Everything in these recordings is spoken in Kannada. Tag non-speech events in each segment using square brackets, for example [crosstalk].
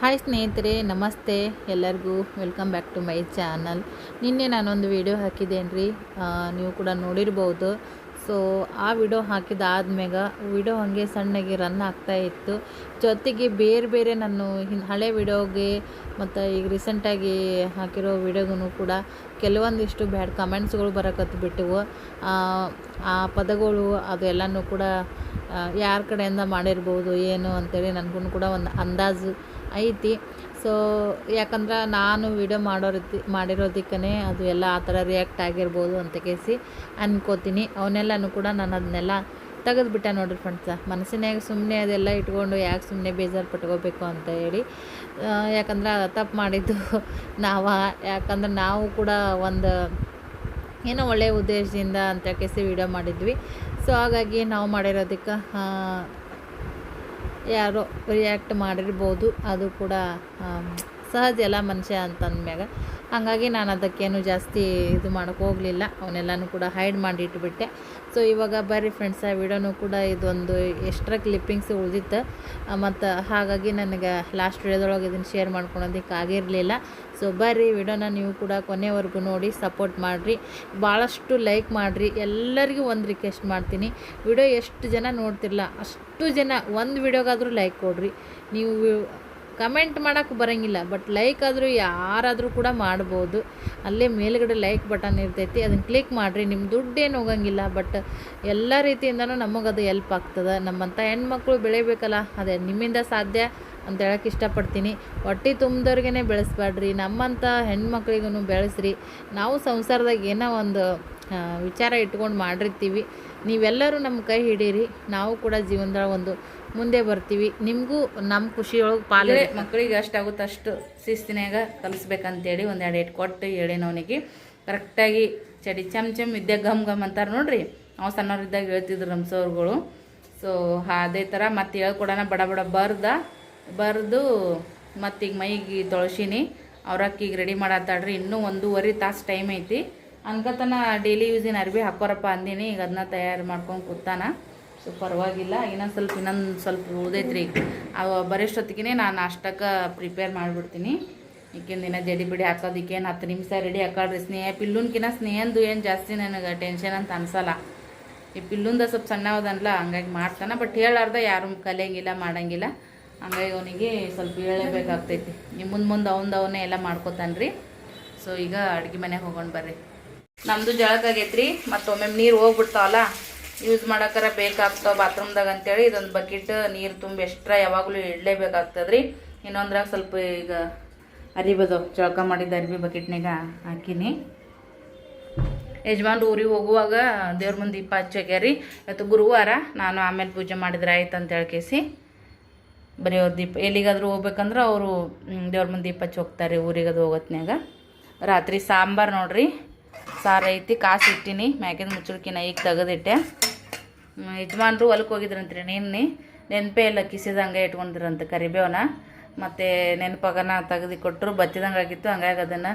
ಹಾಯ್ ಸ್ನೇಹಿತರೆ, ನಮಸ್ತೆ. ಎಲ್ಲರಿಗೂ welcome back to my channel. ನಿನ್ನೆ ನಾನೊಂದು ವಿಡಿಯೋ ಹಾಕಿದ್ದೇನೆ ರೀ ನೀವು ಕೂಡ ನೋಡಿರ್ಬೋದು. ಸೊ ಆ ವಿಡಿಯೋ ಹಾಕಿದಾದ್ಮ್ಯಾಗ ವಿಡಿಯೋ ಹಾಗೆ ಸಣ್ಣಗೆ ರನ್ ಆಗ್ತಾ ಇತ್ತು. ಜೊತೆಗೆ ಬೇರೆ ಬೇರೆ ನಾನು ಹಳೆ ವಿಡಿಯೋಗೆ ಮತ್ತು ಈಗ ರೀಸೆಂಟಾಗಿ ಹಾಕಿರೋ ವಿಡಿಯೋಗೂ ಕೂಡ ಕೆಲವೊಂದಿಷ್ಟು ಬ್ಯಾಡ್ ಕಮೆಂಟ್ಸ್ಗಳು ಬರೋಕತ್ತು ಬಿಟ್ಟವು. ಆ ಪದಗಳು ಅದೆಲ್ಲನೂ ಕೂಡ ಯಾರ ಕಡೆಯಿಂದ ಮಾಡಿರ್ಬೋದು, ಏನು ಅಂತೇಳಿ ನನಗೂ ಕೂಡ ಒಂದು ಅಂದಾಜು ಐತಿ. ಸೊ ಯಾಕಂದ್ರೆ ನಾನು ವಿಡಿಯೋ ಮಾಡೋ ರೀತಿ ಮಾಡಿರೋದಕ್ಕೇ ಅದು ಎಲ್ಲ ಆ ಥರ ರಿಯಾಕ್ಟ್ ಆಗಿರ್ಬೋದು ಅಂತ ಕೇಸಿ ಅನ್ಕೋತೀನಿ. ಅವನ್ನೆಲ್ಲನೂ ಕೂಡ ನಾನು ಅದನ್ನೆಲ್ಲ ತೆಗೆದುಬಿಟ್ಟೆ ನೋಡಿರಿ ಫ್ರೆಂಡ್ಸ ಮನಸ್ಸಿನಾಗ ಸುಮ್ಮನೆ ಅದೆಲ್ಲ ಇಟ್ಕೊಂಡು ಯಾಕೆ ಸುಮ್ಮನೆ ಬೇಜಾರು ಪಟ್ಕೋಬೇಕು ಅಂತ ಹೇಳಿ. ಯಾಕಂದ್ರೆ ತಪ್ಪು ಮಾಡಿದ್ದು [laughs] ನಾವ. ಯಾಕಂದ್ರೆ ನಾವು ಕೂಡ ಒಂದು ಏನೋ ಒಳ್ಳೆಯ ಉದ್ದೇಶದಿಂದ ಅಂತ ಕೇಸಿ ವಿಡಿಯೋ ಮಾಡಿದ್ವಿ. ಸೊ ಹಾಗಾಗಿ ನಾವು ಮಾಡಿರೋದಕ್ಕೆ ಯಾರೋ ರಿಯಾಕ್ಟ್ ಮಾಡಿರ್ಬೋದು. ಅದು ಕೂಡ ಸಹಜ ಎಲ್ಲ ಮನುಷ್ಯ ಅಂತಂದ್ಮ್ಯಾಗ ಹಾಗಾಗಿ ನಾನು ಅದಕ್ಕೇನು ಜಾಸ್ತಿ ಇದು ಮಾಡೋಕ್ಕೆ ಹೋಗಲಿಲ್ಲ. ಅವನ್ನೆಲ್ಲನೂ ಕೂಡ ಹೈಡ್ ಮಾಡಿ ಇಟ್ಬಿಟ್ಟೆ. ಸೊ ಇವಾಗ ಬರ್ರಿ ಫ್ರೆಂಡ್ಸ್ ಆ ವಿಡಿಯೋನು ಕೂಡ ಇದೊಂದು ಎಕ್ಸ್ಟ್ರಾ ಕ್ಲಿಪ್ಪಿಂಗ್ಸ್ ಉಳಿದಿತ್ತು. ಮತ್ತು ಹಾಗಾಗಿ ನನಗೆ ಲಾಸ್ಟ್ ವಿಡಿಯೋದೊಳಗೆ ಇದನ್ನು ಶೇರ್ ಮಾಡ್ಕೊಳೋದಕ್ಕೆ ಆಗಿರಲಿಲ್ಲ ಸೊ ಬರ್ರಿ ವಿಡಿಯೋನ ನೀವು ಕೂಡ ಕೊನೆವರೆಗೂ ನೋಡಿ ಸಪೋರ್ಟ್ ಮಾಡಿರಿ. ಭಾಳಷ್ಟು ಲೈಕ್ ಮಾಡಿರಿ. ಎಲ್ಲರಿಗೂ ಒಂದು ರಿಕ್ವೆಸ್ಟ್ ಮಾಡ್ತೀನಿ. ವಿಡಿಯೋ ಎಷ್ಟು ಜನ ನೋಡ್ತಿರಲ್ಲ ಅಷ್ಟು ಜನ ಒಂದು ವಿಡಿಯೋಗಾದರೂ ಲೈಕ್ ಕೊಡ್ರಿ. ನೀವು ಕಮೆಂಟ್ ಮಾಡೋಕ್ಕೆ ಬರೋಂಗಿಲ್ಲ ಬಟ್ ಲೈಕ್ ಆದರೂ ಯಾರಾದರೂ ಕೂಡ ಮಾಡ್ಬೋದು. ಅಲ್ಲೇ ಮೇಲುಗಡೆ ಲೈಕ್ ಬಟನ್ ಇರ್ತೈತಿ ಅದನ್ನು ಕ್ಲಿಕ್ ಮಾಡಿರಿ. ನಿಮ್ಮ ದುಡ್ಡೇನು ಹೋಗಂಗಿಲ್ಲ ಬಟ್ ಎಲ್ಲ ರೀತಿಯಿಂದನೂ ನಮಗದು ಎಲ್ಪ್ ಆಗ್ತದೆ. ನಮ್ಮಂಥ ಹೆಣ್ಮಕ್ಳು ಬೆಳಿಬೇಕಲ್ಲ, ಅದೇ ನಿಮ್ಮಿಂದ ಸಾಧ್ಯ. ಅಂತ ಹೇಳಕ್ಕೆ ಇಷ್ಟಪಡ್ತೀನಿ. ಹೊಟ್ಟೆ ತುಂಬಿದವ್ರಿಗೇ ಬೆಳೆಸ್ಬೇಡ್ರಿ ನಮ್ಮಂಥ ಹೆಣ್ಮಕ್ಳಿಗೂ ಬೆಳೆಸ್ರಿ. ನಾವು ಸಂಸಾರದಾಗ ಏನೋ ಒಂದು ವಿಚಾರ ಇಟ್ಕೊಂಡು ಮಾಡಿರ್ತೀವಿ. ನೀವೆಲ್ಲರೂ ನಮ್ಮ ಕೈ ಹಿಡೀರಿ. ನಾವು ಕೂಡ ಜೀವನದೊಳಗೆ ಒಂದು ಮುಂದೆ ಬರ್ತೀವಿ. ನಿಮಗೂ ನಮ್ಮ ಖುಷಿಯೊಳಗೆ ಪಾಲು ಮಕ್ಕಳಿಗೆ ಅಷ್ಟಾಗುತ್ತೆ ಅಷ್ಟು ಶಿಸ್ತಿನಾಗ ಕಲಿಸ್ಬೇಕಂತೇಳಿ ಒಂದು ಎರಡು ಏಟ್ ಕೊಟ್ಟು ಹೇಳೇನು ಅವನಿಗೆ ಕರೆಕ್ಟಾಗಿ ಚಡಿ ಚಮ್ ಚಮ್ ವಿದ್ಯೆ ಗಮ್ ಗಮ್ ಅಂತಾರೆ ನೋಡ್ರಿ. ನಾವು ಸಣ್ಣವ್ರಿದ್ದಾಗ ಹೇಳ್ತಿದ್ರು ನಮ್ಮ ಸರ್ಗಳು. ಸೊ ಅದೇ ಥರ ಮತ್ತೆ ಹೇಳ್ಕೊಡೋಣ. ಬಡ ಬಡ ಬರ್ದ. ಬರೆದು ಮತ್ತೀಗ ಮೈಗೆ ತೊಳ್ಸೀನಿ. ಈಗ ರೆಡಿ ಮಾಡತ್ತಾಡ್ರಿ ಇನ್ನೂ ಒಂದೂವರೆ ತಾಸು ಟೈಮ್ ಐತಿ. ಅನ್ಕತನ ಡೈಲಿ ಯೂಸಿನ ಅರ್ಬಿ ಹಾಕೋರಪ್ಪ ಅಂದಿನಿ. ಈಗ ಅದನ್ನ ತಯಾರು ಮಾಡ್ಕೊಂಡು ಕೂತಾನ. ಸೊ, ಪರವಾಗಿಲ್ಲ. ಇನ್ನೊಂದು ಸ್ವಲ್ಪ ಇನ್ನೊಂದು ಸ್ವಲ್ಪ ಉಳ್ದೈತ್ರಿ. ಅವ ಬರೋಷ್ಟೊತ್ತಿಗೆ ನಾನು ಅಷ್ಟಕ್ಕೆ ಪ್ರಿಪೇರ್ ಮಾಡಿಬಿಡ್ತೀನಿ. ಈಗಿನ ದಿನ ಜಡಿ ಬಿಡಿ ಹಾಕೋದಕ್ಕೇನು ಹತ್ತು ನಿಮಿಷ ರೆಡಿ ಹಾಕೋಡ್ರಿ ಸ್ನೇಹ, ಪಿಲ್ಲುನ್ಕಿನ ಸ್ನೇಹಂದು ಏನು ಜಾಸ್ತಿ ನನಗೆ ಟೆನ್ಷನ್ ಅಂತ ಅನ್ಸಲ್ಲ. ಈ ಪಿಲ್ಲುಂದ ಸ್ವಲ್ಪ ಸಣ್ಣವದನ್ಲ ಹಂಗಾಗಿ ಮಾಡ್ತಾನೆ. ಬಟ್ ಹೇಳಾರ್ದ ಯಾರು ಕಲಿಯಂಗಿಲ್ಲ, ಮಾಡಂಗಿಲ್ಲ. ಹಂಗಾಗಿ ಅವನಿಗೆ ಸ್ವಲ್ಪ ಹೇಳಬೇಕಾಗ್ತೈತಿ ನಿಮ್ಮ ಮುಂದೆ ಮುಂದೆ ಅವಂದು ಅವನೇ ಎಲ್ಲ ಮಾಡ್ಕೊತಾನ್ರಿ. ಸೊ ಈಗ ಅಡುಗೆ ಮನೆಗೆ ಹೋಗೋಣ ಬರ್ರಿ. ನಮ್ಮದು ಜಳಕಾಗೈತ್ರಿ ಮತ್ತು ಒಮ್ಮೆ ನೀರು ಹೋಗ್ಬಿಡ್ತಾವಲ್ಲ ಯೂಸ್ ಮಾಡೋಕ್ಕಾರ ಬೇಕಾಗ್ತಾವ ಬಾತ್ರೂಮ್ದಾಗ ಅಂತೇಳಿ ಇದೊಂದು ಬಕೆಟ್ ನೀರು ತುಂಬಿ ಎಕ್ಸ್ಟ್ರಾ ಯಾವಾಗಲೂ ಇಡಲೇಬೇಕಾಗ್ತದ್ರಿ ಇನ್ನೊಂದ್ರಾಗ ಸ್ವಲ್ಪ ಈಗ ಅರಿಬೋದು ಜಳಕ ಮಾಡಿದ್ದು ಅರಿಬಿ ಬಕೆಟ್ನಾಗ ಹಾಕಿನಿ. ಯಜಮಾನ್ ಊರಿಗೆ ಹೋಗುವಾಗ ದೇವ್ರ ಮುಂದೆ ದೀಪ ಹಚ್ಚಾಕ್ಯಾರಿ ಇವತ್ತು ಗುರುವಾರ ನಾನು ಆಮೇಲೆ ಪೂಜೆ ಮಾಡಿದ್ರೆ ಆಯ್ತು ಅಂತ ಹೇಳ್ಕೇಸಿ ಬರೀ ದೀಪ, ಎಲ್ಲಿಗಾದರೂ ಹೋಗ್ಬೇಕಂದ್ರೆ ಅವರು ದೇವ್ರ ಮುಂದೆ ದೀಪ ಹೋಗ್ತಾರೆ ಊರಿಗೆ ಅದು ಹೋಗೋತ್ನ್ಯಾಗ. ರಾತ್ರಿ ಸಾಂಬಾರು ನೋಡ್ರಿ, ಸಾರು ಐತಿ, ಕಾಸು ಇಟ್ಟಿನಿ ಮ್ಯಾಗಿನ ಮುಚ್ಚಳ್ಕಿನ ಈಗ ತೆಗೆದಿಟ್ಟೆ. ಯಜಮಾನ್ರು ಹೊಲಕ್ಕೆ ಹೋಗಿದ್ರಂತ್ರಿ ನಿನ್ನೆ, ನೆನಪೇ ಇಲ್ಲ ಕಿಸಿದಂಗೆ ಇಟ್ಕೊಂಡಿರಂತ ಕರಿಬೇವನ. ಮತ್ತು ನೆನಪಾಗನ ತೆಗೆದು ಕೊಟ್ಟರು ಬತ್ತಿದಂಗೆ ಆಗಿತ್ತು, ಹಂಗಾಗಿ ಅದನ್ನು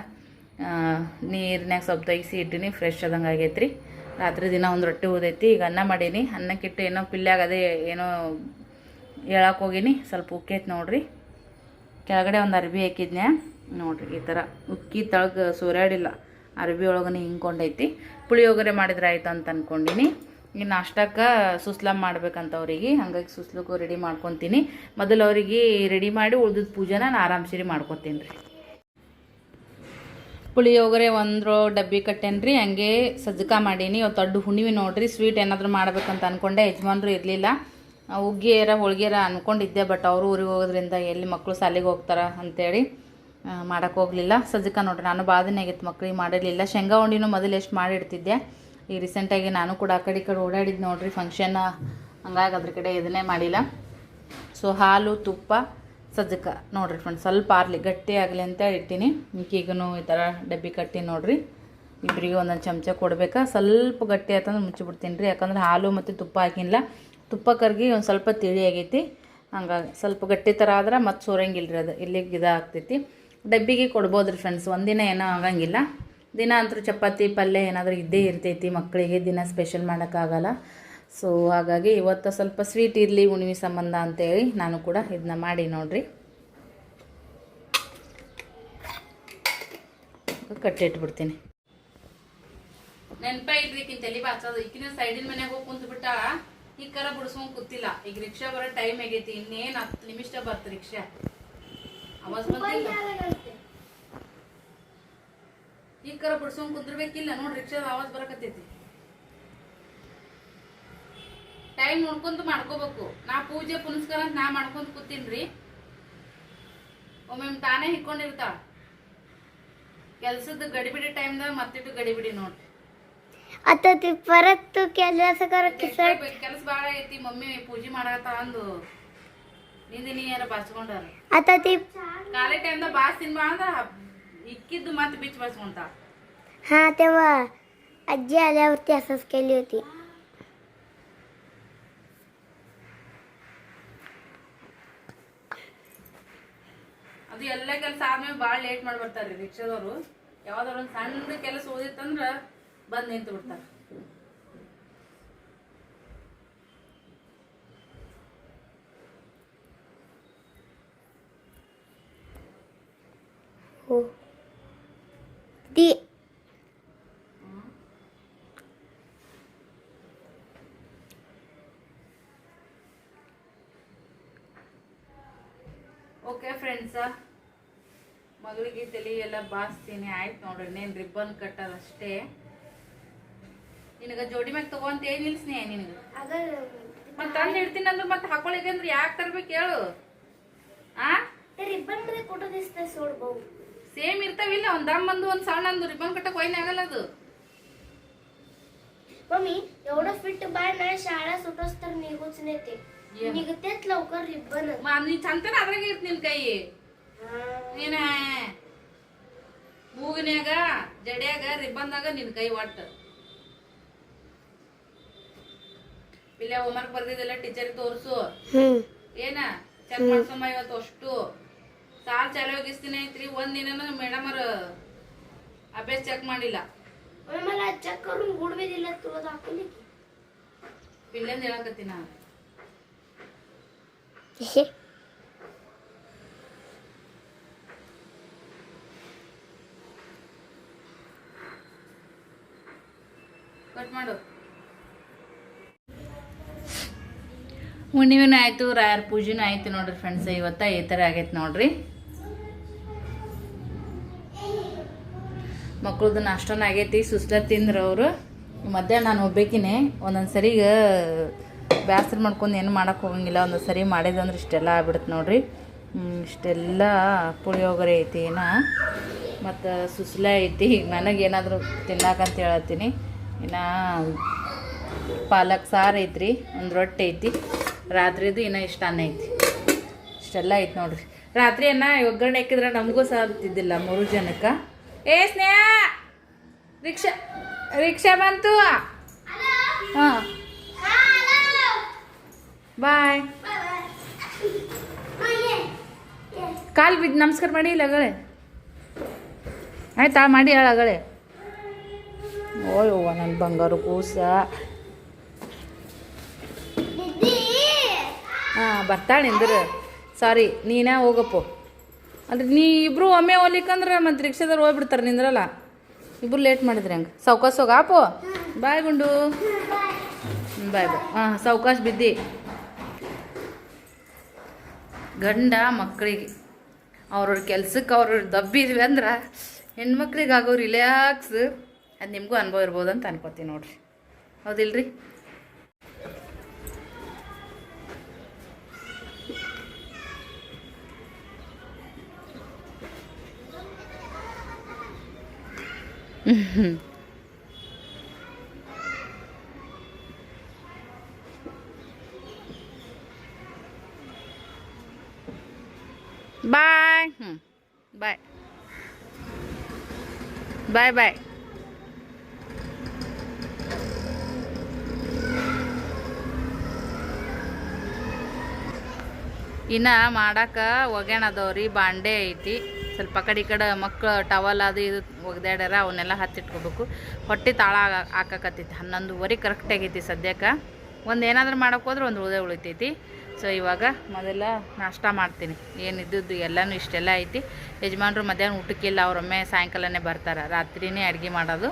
ನೀರಿನಾಗ ಸ್ವಲ್ಪ ತೆಗಿಸಿ ಇಟ್ಟಿನಿ ಫ್ರೆಶ್ ಆದಂಗೆ ಆಗೈತ್ರಿ. ರಾತ್ರಿ ದಿನ ಒಂದು ರೊಟ್ಟಿ ಉದೈತಿ ಈಗ ಅನ್ನ ಮಾಡೀನಿ. ಅನ್ನಕ್ಕಿಟ್ಟು ಏನೋ ಪಿಲ್ಯಾಗ ಅದೇ ಏನೋ ಹೇಳಕ್ಕೆ ಹೋಗಿನಿ. ಸ್ವಲ್ಪ ಉಕ್ಕೈತೆ ನೋಡ್ರಿ. ಕೆಳಗಡೆ ಒಂದು ಅರ್ಬಿ ಹಾಕಿದ್ನ್ಯಾ? ನೋಡ್ರಿ, ಈ ಥರ ಉಕ್ಕಿ ತಳಗ ಸೂರ್ಯಾಡಿಲ್ಲ. ಅರ್ಬಿ ಒಳಗನೆ ಹಿಂಗೊಂಡೈತಿ ಪುಳಿಯೋಗರೆ ಮಾಡಿದ್ರೆ ಆಯ್ತು ಅಂತ ಅಂದ್ಕೊಂಡಿನಿ ಇನ್ನು ನಾಷ್ಟಕ್ಕೆ ಸುಸ್ಲಾಮ್ ಮಾಡ್ಬೇಕಂತ ಅವ್ರಿಗೆ. ಹಂಗಾಗಿ ಸುಸ್ಲಕ್ಕೂ ರೆಡಿ ಮಾಡ್ಕೊತೀನಿ. ಮೊದಲು ಅವರಿಗೆ ರೆಡಿ ಮಾಡಿ ಉಳ್ದಿದ್ದ ಪೂಜೆನ ನಾನು ಆರಾಮ್ಸಿರಿ ಮಾಡ್ಕೊತೀನಿ ರೀ. ಪುಳಿಯೋಗರೆ ಒಂದು ಡಬ್ಬಿ ಕಟ್ಟೇನ್ರಿ ಹಂಗೆ ಸಜ್ಜಕ ಮಾಡೀನಿ. ಇವತ್ತು ದೊಡ್ಡ ಹುಣ್ಣಿಮೆ ನೋಡ್ರಿ. ಸ್ವೀಟ್ ಏನಾದರೂ ಮಾಡ್ಬೇಕಂತ ಅನ್ಕೊಂಡೆ. ಯಜಮಾನ್ರು ಇರಲಿಲ್ಲ. ಹುಗ್ಗಿಯರ ಹೋಳಿಗೆರ ಅನ್ಕೊಂಡಿದ್ದೆ ಬಟ್ ಅವರು ಊರಿಗೆ ಹೋಗೋದ್ರಿಂದ ಎಲ್ಲಿ ಮಕ್ಕಳು ಶಾಲೆಗೆ ಹೋಗ್ತಾರ ಅಂತೇಳಿ ಮಾಡೋಕ್ಕೆ ಹೋಗಲಿಲ್ಲ. ಸಜ್ಜಕ ನೋಡ್ರಿ, ನಾನು ಭಾಳ ಆಗಿತ್ತು ಮಕ್ಳಿಗೆ ಮಾಡಿರಲಿಲ್ಲ. ಶೇಂಗಾ ಉಂಡಿನೂ ಮೊದಲು ಎಷ್ಟು ಮಾಡಿಡ್ತಿದ್ದೆ ಈಗ ರೀಸೆಂಟಾಗಿ ನಾನು ಕೂಡ ಆ ಕಡೆ ಈ ಕಡೆ ಓಡಾಡಿದ್ದು ನೋಡಿರಿ ಫಂಕ್ಷನ್ ಹಂಗಾಗಿ ಅದ್ರ ಕಡೆ ಇದನ್ನೇ ಮಾಡಿಲ್ಲ. ಸೊ ಹಾಲು, ತುಪ್ಪ ಸಜ್ಜಕ ನೋಡಿರಿ ಫ್ರೆಂಡ್ ಸ್ವಲ್ಪ ಆರ್ಲಿ, ಗಟ್ಟಿ ಆಗಲಿ ಅಂತ ಇಟ್ಟಿನಿ ಈಗೀಗೂ ಈ ಥರ ಡಬ್ಬಿ ಕಟ್ಟಿ ನೋಡಿರಿ. ಇಬ್ಬರಿಗೆ ಒಂದೊಂದು ಚಮಚ ಕೊಡ್ಬೇಕಾ? ಸ್ವಲ್ಪ ಗಟ್ಟಿ ಆಯ್ತಂದ್ರೆ ಮುಚ್ಚಿಬಿಡ್ತೀನಿ ರೀ. ಯಾಕಂದ್ರೆ ಹಾಲು ಮತ್ತು ತುಪ್ಪ ಹಾಕಿಲ್ಲ. ತುಪ್ಪ ಕರ್ಗಿ ಒಂದು ಸ್ವಲ್ಪ ತಿಳಿ ಆಗೈತಿ. ಹಂಗಾಗಿ ಸ್ವಲ್ಪ ಗಟ್ಟಿ ಥರ ಆದ್ರೆ ಮತ್ತೆ ಸೋರಂಗಿಲ್ಲ ರೀ ಅದು. ಇಲ್ಲಿಗೆ ಇದಾಗ್ತೈತಿ ಡಬ್ಬಿಗೆ ಕೊಡ್ಬೋದು ರೀ ಫ್ರೆಂಡ್ಸ್ ಒಂದಿನ ಏನೋ ಆಗಂಗಿಲ್ಲ. ದಿನ ಅಂತೂ ಚಪಾತಿ, ಪಲ್ಯ ಏನಾದರೂ ಇದ್ದೇ ಇರ್ತೈತಿ ಮಕ್ಕಳಿಗೆ ದಿನ ಸ್ಪೆಷಲ್ ಮಾಡೋಕ್ಕಾಗಲ್ಲ ಸೊ ಹಾಗಾಗಿ ಇವತ್ತು ಸ್ವಲ್ಪ ಸ್ವೀಟ್ ಇರಲಿ, ಹುಣ್ಣಿಮೆ ಸಂಬಂಧ ಅಂತೇಳಿ ನಾನು ಕೂಡ ಇದನ್ನ ಮಾಡಿ ನೋಡಿರಿ. ಕಟ್ಟಿಟ್ಬಿಡ್ತೀನಿ. ನೆನಪಾಗಿಡ್ರಿ ಕಿಂತ ಎಲ್ಲಿ ಬಾಚೋದು ಈಕಿನ ಸೈಡಿನ ಮನೆಗೆ ಹೋಗಿ ಕುಂತ್ಬಿಟ್ಟ ಈ ಕರ ಬಿಡಿಸ್ಕೊಂಡ್ ಕೂತಿಲ್ಲ. ಈಗ ರಿಕ್ಷಾ ಬರೋ ಟೈಮ್ ಆಗೈತಿ ಇನ್ನೇನ್ ಹತ್ತು ನಿಮಿಷ ಬರ್ತ ರಿಕ್ಷಾ. ಅವಾಜ್ ಬಂದಿಲ್ಲ? ಈ ಕರ ಬಿಡಿಸ್ಕೊಂಡ್ ಕುಂದಿರ್ಬೇಕಿಲ್ಲ ನೋಡ್ ರಿಕ್ಷಾದ ಅವಾಜ್ ಬರಕತ್ತೈತಿ. ಟೈಮ್ ನೋಡ್ಕೊಂತ ಮಾಡ್ಕೋಬೇಕು. ನಾ ಪೂಜೆ ಪುನಸ್ಕಾರ ಅಂತ ನಾ ಮಾಡ್ಕೊಂತ ಕೂತೀನ್ರಿ. ಒಮ್ಮೆ ತಾನೇ ಹಿಕ್ಕೊಂಡಿರ್ತಾಳ. ಕೆಲ್ಸದ ಗಡಿಬಿಡಿ ಟೈಮ್ದಾಗ ಮತ್ತಿಟ್ಟು ಗಡಿಬಿಡಿ ನೋಡ್ರಿ ಅತ್ತತಿ ಪರತ್ತು ಕೆಲಸ ಕರಕ್ಕೆ ಸರ್. ಕೆಲಸ ಬಾಳ ಐತಿ ಮಮ್ಮಿ ಪೂಜೆ ಮಾಡಾತ ಅಂದು. ನಿಂದ ನೀ ಯಾರ ಬಾಚ್ಕೊಂಡಾರ ಅತ್ತತಿ ಕಾಲೇ ಟೈಮ್ದ ಬಾಸ್ ತಿನ್ ಬಾ ಇಕ್ಕಿದ್ದು ಮತ್ತೆ ಬಿಚ್ಚ ಬಾಚ್ಕೊಂತ ಹಾ ತೇವ ಅಜ್ಜಿ ಅಲ್ಲೇ ಅವ್ರತಿ ಅಸಸ್ ಕೇಳಿಯೋತಿ ಅದು ಎಲ್ಲ ಕೆಲಸ ಆದ್ಮೇಲೆ ಭಾಳ ಲೇಟ್ ಮಾಡಿ ಬರ್ತಾರೆ ರಿಕ್ಷಾದವರು. ಯಾವ್ದಾದ್ರು ಒಂದು ಸಣ್ಣ ಕೆಲಸ ಓದಿತ್ತಂದ್ರ ಬಂದ್ ನಿಂತು ಬಿಡ್ತಾರೆ. ती ಓಕೆ ಫ್ರೆಂಡ್ಸ ಮಗಳಿಗೆ ತಲೆ ಎಲ್ಲ ಬಾಸ್ತೀನಿ. ಆಯ್ತು ನೋಡ್ರಿ ಇನ್ನೇನು ರಿಬ್ಬನ್ ಕಟ್ಟೋದಷ್ಟೇ ನಿನಗ ಜೋಡಿ ಮ್ಯಾಗ ತಗೋಂತ ಏನಿಲ್ಲ ಸ್ನೇಹ ನಿನಗ ಮತ್ತೆ ತಂದು ಇಡ್ತೀನಿ ಅಂದ್ರೆ ಮತ್ತೆ ಹಾಕೊಳಿಗೆ ಅಂದ್ರೆ ಯಾಕೆ ತರ್ಬೇಕು ಹೇಳು ಆ ते रिबन मध्ये कुठं दिसतंय सोड भाऊ ಸೇಮ್ ಇರ್ತಾವಿಲ್ಲ ಒಂದ್ ದಮ್ ಒಂದು ಒಂದ್ ಸಣ್ಣ ಒಂದು ರಿಬ್ಬನ್ ಕಟ್ಟಕ್ ವೈನ್ ಆಗಲ್ಲ ಅದು मम्मी एवढं फिट बाय नाही शाळा सुटोस तर निघूच नेते ये. निघतेच लवकर रिबन ಮ- ನೀ ಚಂತನ ಅದ್ರಾಗ ಇರ್ತ ನಿನ್ ಕೈ ಏನ ಮೂಗಿನ್ಯಾಗ ಜಡ್ಯಾಗ ರಿಬ್ಬನ್ದಾಗ ನಿನ್ ಕೈ ಒಟ್ಟ ಇಲ್ಲೇ ಹೋಮ್ವರ್ಕ್ ಬರ್ದಿದ್ದೆಲ್ಲ ಟೀಚರ್ ತೋರ್ಸು ಏನ ಚೆಕ್ ಮಾಡ್ಸಮ್ಮ ಇವತ್ತು ಅಷ್ಟು ಸಾಲ್ ಚಾಲು ಹೋಗಿಸ್ತೀನಿ ಐತ್ರಿ ಒಂದ್ ದಿನ ಮೇಡಮ್ ಅವ್ರ ಅಭ್ಯಾಸ ಚೆಕ್ ಮಾಡಿಲ್ಲ ಆಮೇಲೆ ಚೆಕ್ ಅವ್ರನ್ನ ಬಿಡ್ಬೇದಿಲ್ಲ ತೋದ ಹಾಕಲಿಕ್ಕೆ ಪಿಲ್ಲಂದ್ ಹೇಳಕತ್ತೀನಿ ಕಟ್ ಮಾಡು ಹುಣ್ಣಿಮೆನೂ ಆಯಿತು, ರಾಯರ್ ಪೂಜೆನೂ ಆಯಿತು ನೋಡ್ರಿ ಫ್ರೆಂಡ್ಸ್ ಇವತ್ತ ಈ ಥರ ಆಗೈತೆ ನೋಡ್ರಿ. ಮಕ್ಕಳದ್ದು ನಾಷ್ಟನ ಆಗೈತಿ, ಸುಸ್ಲ ತಿಂದ್ರು ಅವರು. ಮಧ್ಯಾಹ್ನ ನಾನು ಒಬ್ಬೇಕಿನೇ ಒಂದೊಂದು ಸರಿಗ ಬೇಸರ ಮಾಡ್ಕೊಂಡು ಏನು ಮಾಡೋಕೆ ಹೋಗಂಗಿಲ್ಲ, ಒಂದೊಂದು ಸರಿ ಮಾಡಿದಂದ್ರೆ ಇಷ್ಟೆಲ್ಲ ಆಗ್ಬಿಡುತ್ತೆ ನೋಡ್ರಿ. ಇಷ್ಟೆಲ್ಲ ಪುಳಿಯೋಗರೆ ಐತಿ ಏನ. ಮತ್ತು ಸುಸ್ಲ ಐತಿ ನನಗೇನಾದರೂ ತಿನ್ನಾಕಂತ ಹೇಳತ್ತೀನಿ. ಇನ್ನು ಪಾಲಕ್ ಸಾರು ಐತ್ರಿ, ಒಂದು ರೊಟ್ಟಿ ಐತಿ. ರಾತ್ರಿದು ಇನ್ನೂ ಇಷ್ಟ ಅನ್ನ ಐತಿ. ಇಷ್ಟೆಲ್ಲ ಐತಿ ನೋಡ್ರಿ. ರಾತ್ರಿ ಅನ್ನ ಒಗ್ಗರಣೆ ಹಾಕಿದ್ರೆ ನಮಗೂ ಸಾಲ್ತಿದ್ದಿಲ್ಲ ಮೂರು ಜನಕ್ಕೆ. ಏ ಸ್ನೇಹ! ರಿಕ್ಷಾ ರಿಕ್ಷಾ ಬಂತು. ಹಾಂ. ಬಾಯ್. ಕಾಲು ಬಿದ್ದು ನಮಸ್ಕಾರ ಮಾಡಿ ಇಲ್ಲ ಅಗಳೆ ಆಯ್ತಾ, ಮಾಡಿ ಹೇಳ ಓಯ್ ನನ್ನ ಬಂಗಾರ ಕೂಸ. ಹಾಂ, ಬರ್ತಾಳೆ ಎಂದ್ರೆ ಸಾರಿ, ನೀನೇ ಹೋಗಪ್ಪು. ಅಂದ್ರೆ ನೀ ಇಬ್ಬರು ಒಮ್ಮೆ ಹೋಗ್ಲಿಕ್ಕಂದ್ರೆ ಮತ್ತೆ ರಿಕ್ಷಾದವ್ರು ಹೋಗ್ಬಿಡ್ತಾರೆ, ನಿಂದ್ರಲ್ಲ? ಇಬ್ಬರು ಲೇಟ್ ಮಾಡಿದ್ರಿ ಹಂಗೆ? ಸಾವ್ಕಾಸ್ ಹೋಗ, ಆಪು. ಬಾಯ್ ಗುಂಡು. ಬಾಯ್ ಬಾಯ್ ಹಾಂ ಸಾವ್ಕಾಶ್ ಬಿದ್ದಿ. ಗಂಡ ಮಕ್ಕಳಿಗೆ ಅವ್ರವ್ರ ಕೆಲ್ಸಕ್ಕೆ ಅವ್ರವ್ರ ದಬ್ಬಿದ್ವಿ ಅಂದ್ರೆ ಹೆಣ್ಮಕ್ಳಿಗೆ ಆಗೋ ರಿಲ್ಯಾಕ್ಸ್ ಅದು ನಿಮಗೂ ಅನುಭವ ಇರ್ಬೋದು ಅಂತ ಅನ್ಕೋತೀನಿ ನೋಡ್ರಿ. ಹೌದಿಲ್ರಿ? [laughs] ಬಾಯ್ ಹ್ಞೂ ಬಾಯ್ ಬಾಯ್ ಬಾಯ್ ಇನ್ನು ಮಾಡಕ್ಕೆ ಒಗ್ಯಾಣ ಅದಾವ್ರಿ ಬಾಂಡೆ ಐತಿ. ಸ್ವಲ್ಪ ಕಡೆ ಈ ಕಡೆ ಮಕ್ಕಳು ಟವಲ್ ಅದು ಇದು ಒಗ್ದಾಡ್ಯಾರ, ಅವನ್ನೆಲ್ಲ ಹತ್ತಿಟ್ಕೋಬೇಕು. ಹೊಟ್ಟೆ ತಾಳ ಹಾಕಕತ್ತೈತಿ. ಹನ್ನೊಂದುವರೆ ಕರೆಕ್ಟ್ ಆಗೈತಿ ಸದ್ಯಕ್ಕೆ. ಒಂದು ಏನಾದರೂ ಮಾಡಕ್ಕೆ ಹೋದ್ರೆ ಒಂದು ಉಳಿದೇ ಉಳಿತೈತಿ. ಸೊ ಇವಾಗ ಮೊದಲ ನಾಷ್ಟ ಮಾಡ್ತೀನಿ. ಏನಿದ್ದದ್ದು ಎಲ್ಲನೂ ಇಷ್ಟೆಲ್ಲ ಐತಿ. ಯಜಮಾನ್ರು ಮಧ್ಯಾಹ್ನ ಊಟಕ್ಕಿಲ್ಲ ಅವರೊಮ್ಮೆ ಸಾಯಂಕಾಲನೇ ಬರ್ತಾರೆ. ರಾತ್ರಿನೇ ಅಡುಗೆ ಮಾಡೋದು.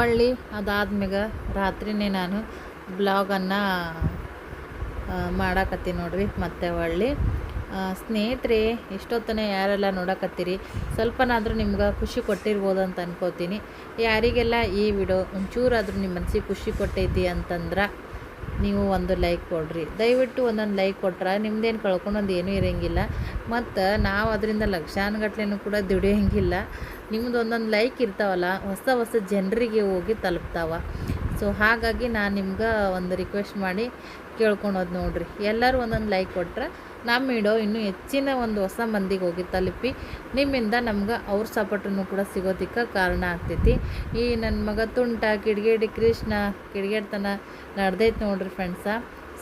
ಒಳ್ಳಿ ಅದಾದ್ಮ್ಯಾಗ ರಾತ್ರಿನೇ ನಾನು ಬ್ಲಾಗನ್ನು ಮಾಡಾಕತ್ತೀನಿ ನೋಡ್ರಿ. ಮತ್ತೆ ಒಳ್ಳಿ ಸ್ನೇಹಿತರೆ, ಎಷ್ಟೊತ್ತನೇ ಯಾರೆಲ್ಲ ನೋಡಕತ್ತೀರಿ? ಸ್ವಲ್ಪನಾದರೂ ನಿಮ್ಗೆ ಖುಷಿ ಕೊಟ್ಟಿರ್ಬೋದು ಅಂತ ಅನ್ಕೋತೀನಿ. ಯಾರಿಗೆಲ್ಲ ಈ ವಿಡಿಯೋ ಒಂಚೂರಾದರೂ ನಿಮ್ಮ ಮನಸ್ಸಿಗೆ ಖುಷಿ ಕೊಟ್ಟೈತಿ ಅಂತಂದ್ರೆ ನೀವು ಒಂದು ಲೈಕ್ ಕೊಡ್ರಿ. ದಯವಿಟ್ಟು ಒಂದೊಂದು ಲೈಕ್ ಕೊಟ್ರೆ ನಿಮ್ದೇನು ಕಳ್ಕೊಂಡೊಂದು ಏನೂ ಇರೋಂಗಿಲ್ಲ. ಮತ್ತು ನಾವು ಅದರಿಂದ ಲಕ್ಷಾನುಗಟ್ಲೆನೂ ಕೂಡ ದುಡಿಯೋಂಗಿಲ್ಲ. ನಿಮ್ಮದು ಒಂದೊಂದು ಲೈಕ್ ಇರ್ತಾವಲ್ಲ, ಹೊಸ ಹೊಸ ಜನರಿಗೆ ಹೋಗಿ ತಲುಪ್ತಾವ. ಸೊ ಹಾಗಾಗಿ ನಾನು ನಿಮ್ಗೆ ಒಂದು ರಿಕ್ವೆಸ್ಟ್ ಮಾಡಿ ಕೇಳ್ಕೊಳೋದು ನೋಡ್ರಿ. ಎಲ್ಲರೂ ಒಂದೊಂದು ಲೈಕ್ ಕೊಟ್ರೆ ನಮ್ಮ ಇಡೋ ಇನ್ನೂ ಹೆಚ್ಚಿನ ಒಂದು ಹೊಸ ಮಂದಿಗೆ ಹೋಗಿ ತಲುಪಿ ನಿಮ್ಮಿಂದ ನಮ್ಗೆ ಅವ್ರ ಸಪೋರ್ಟನ್ನು ಕೂಡ ಸಿಗೋದಕ್ಕೆ ಕಾರಣ ಆಗ್ತೈತಿ. ಈ ನನ್ನ ಮಗ ತುಂಟ, ಕಿಡಿಗೇಡಿ ಕೃಷ್ಣ, ಕಿಡಿಗೇಡ್ತನ ನಡೆದೈತೆ ನೋಡ್ರಿ ಫ್ರೆಂಡ್ಸ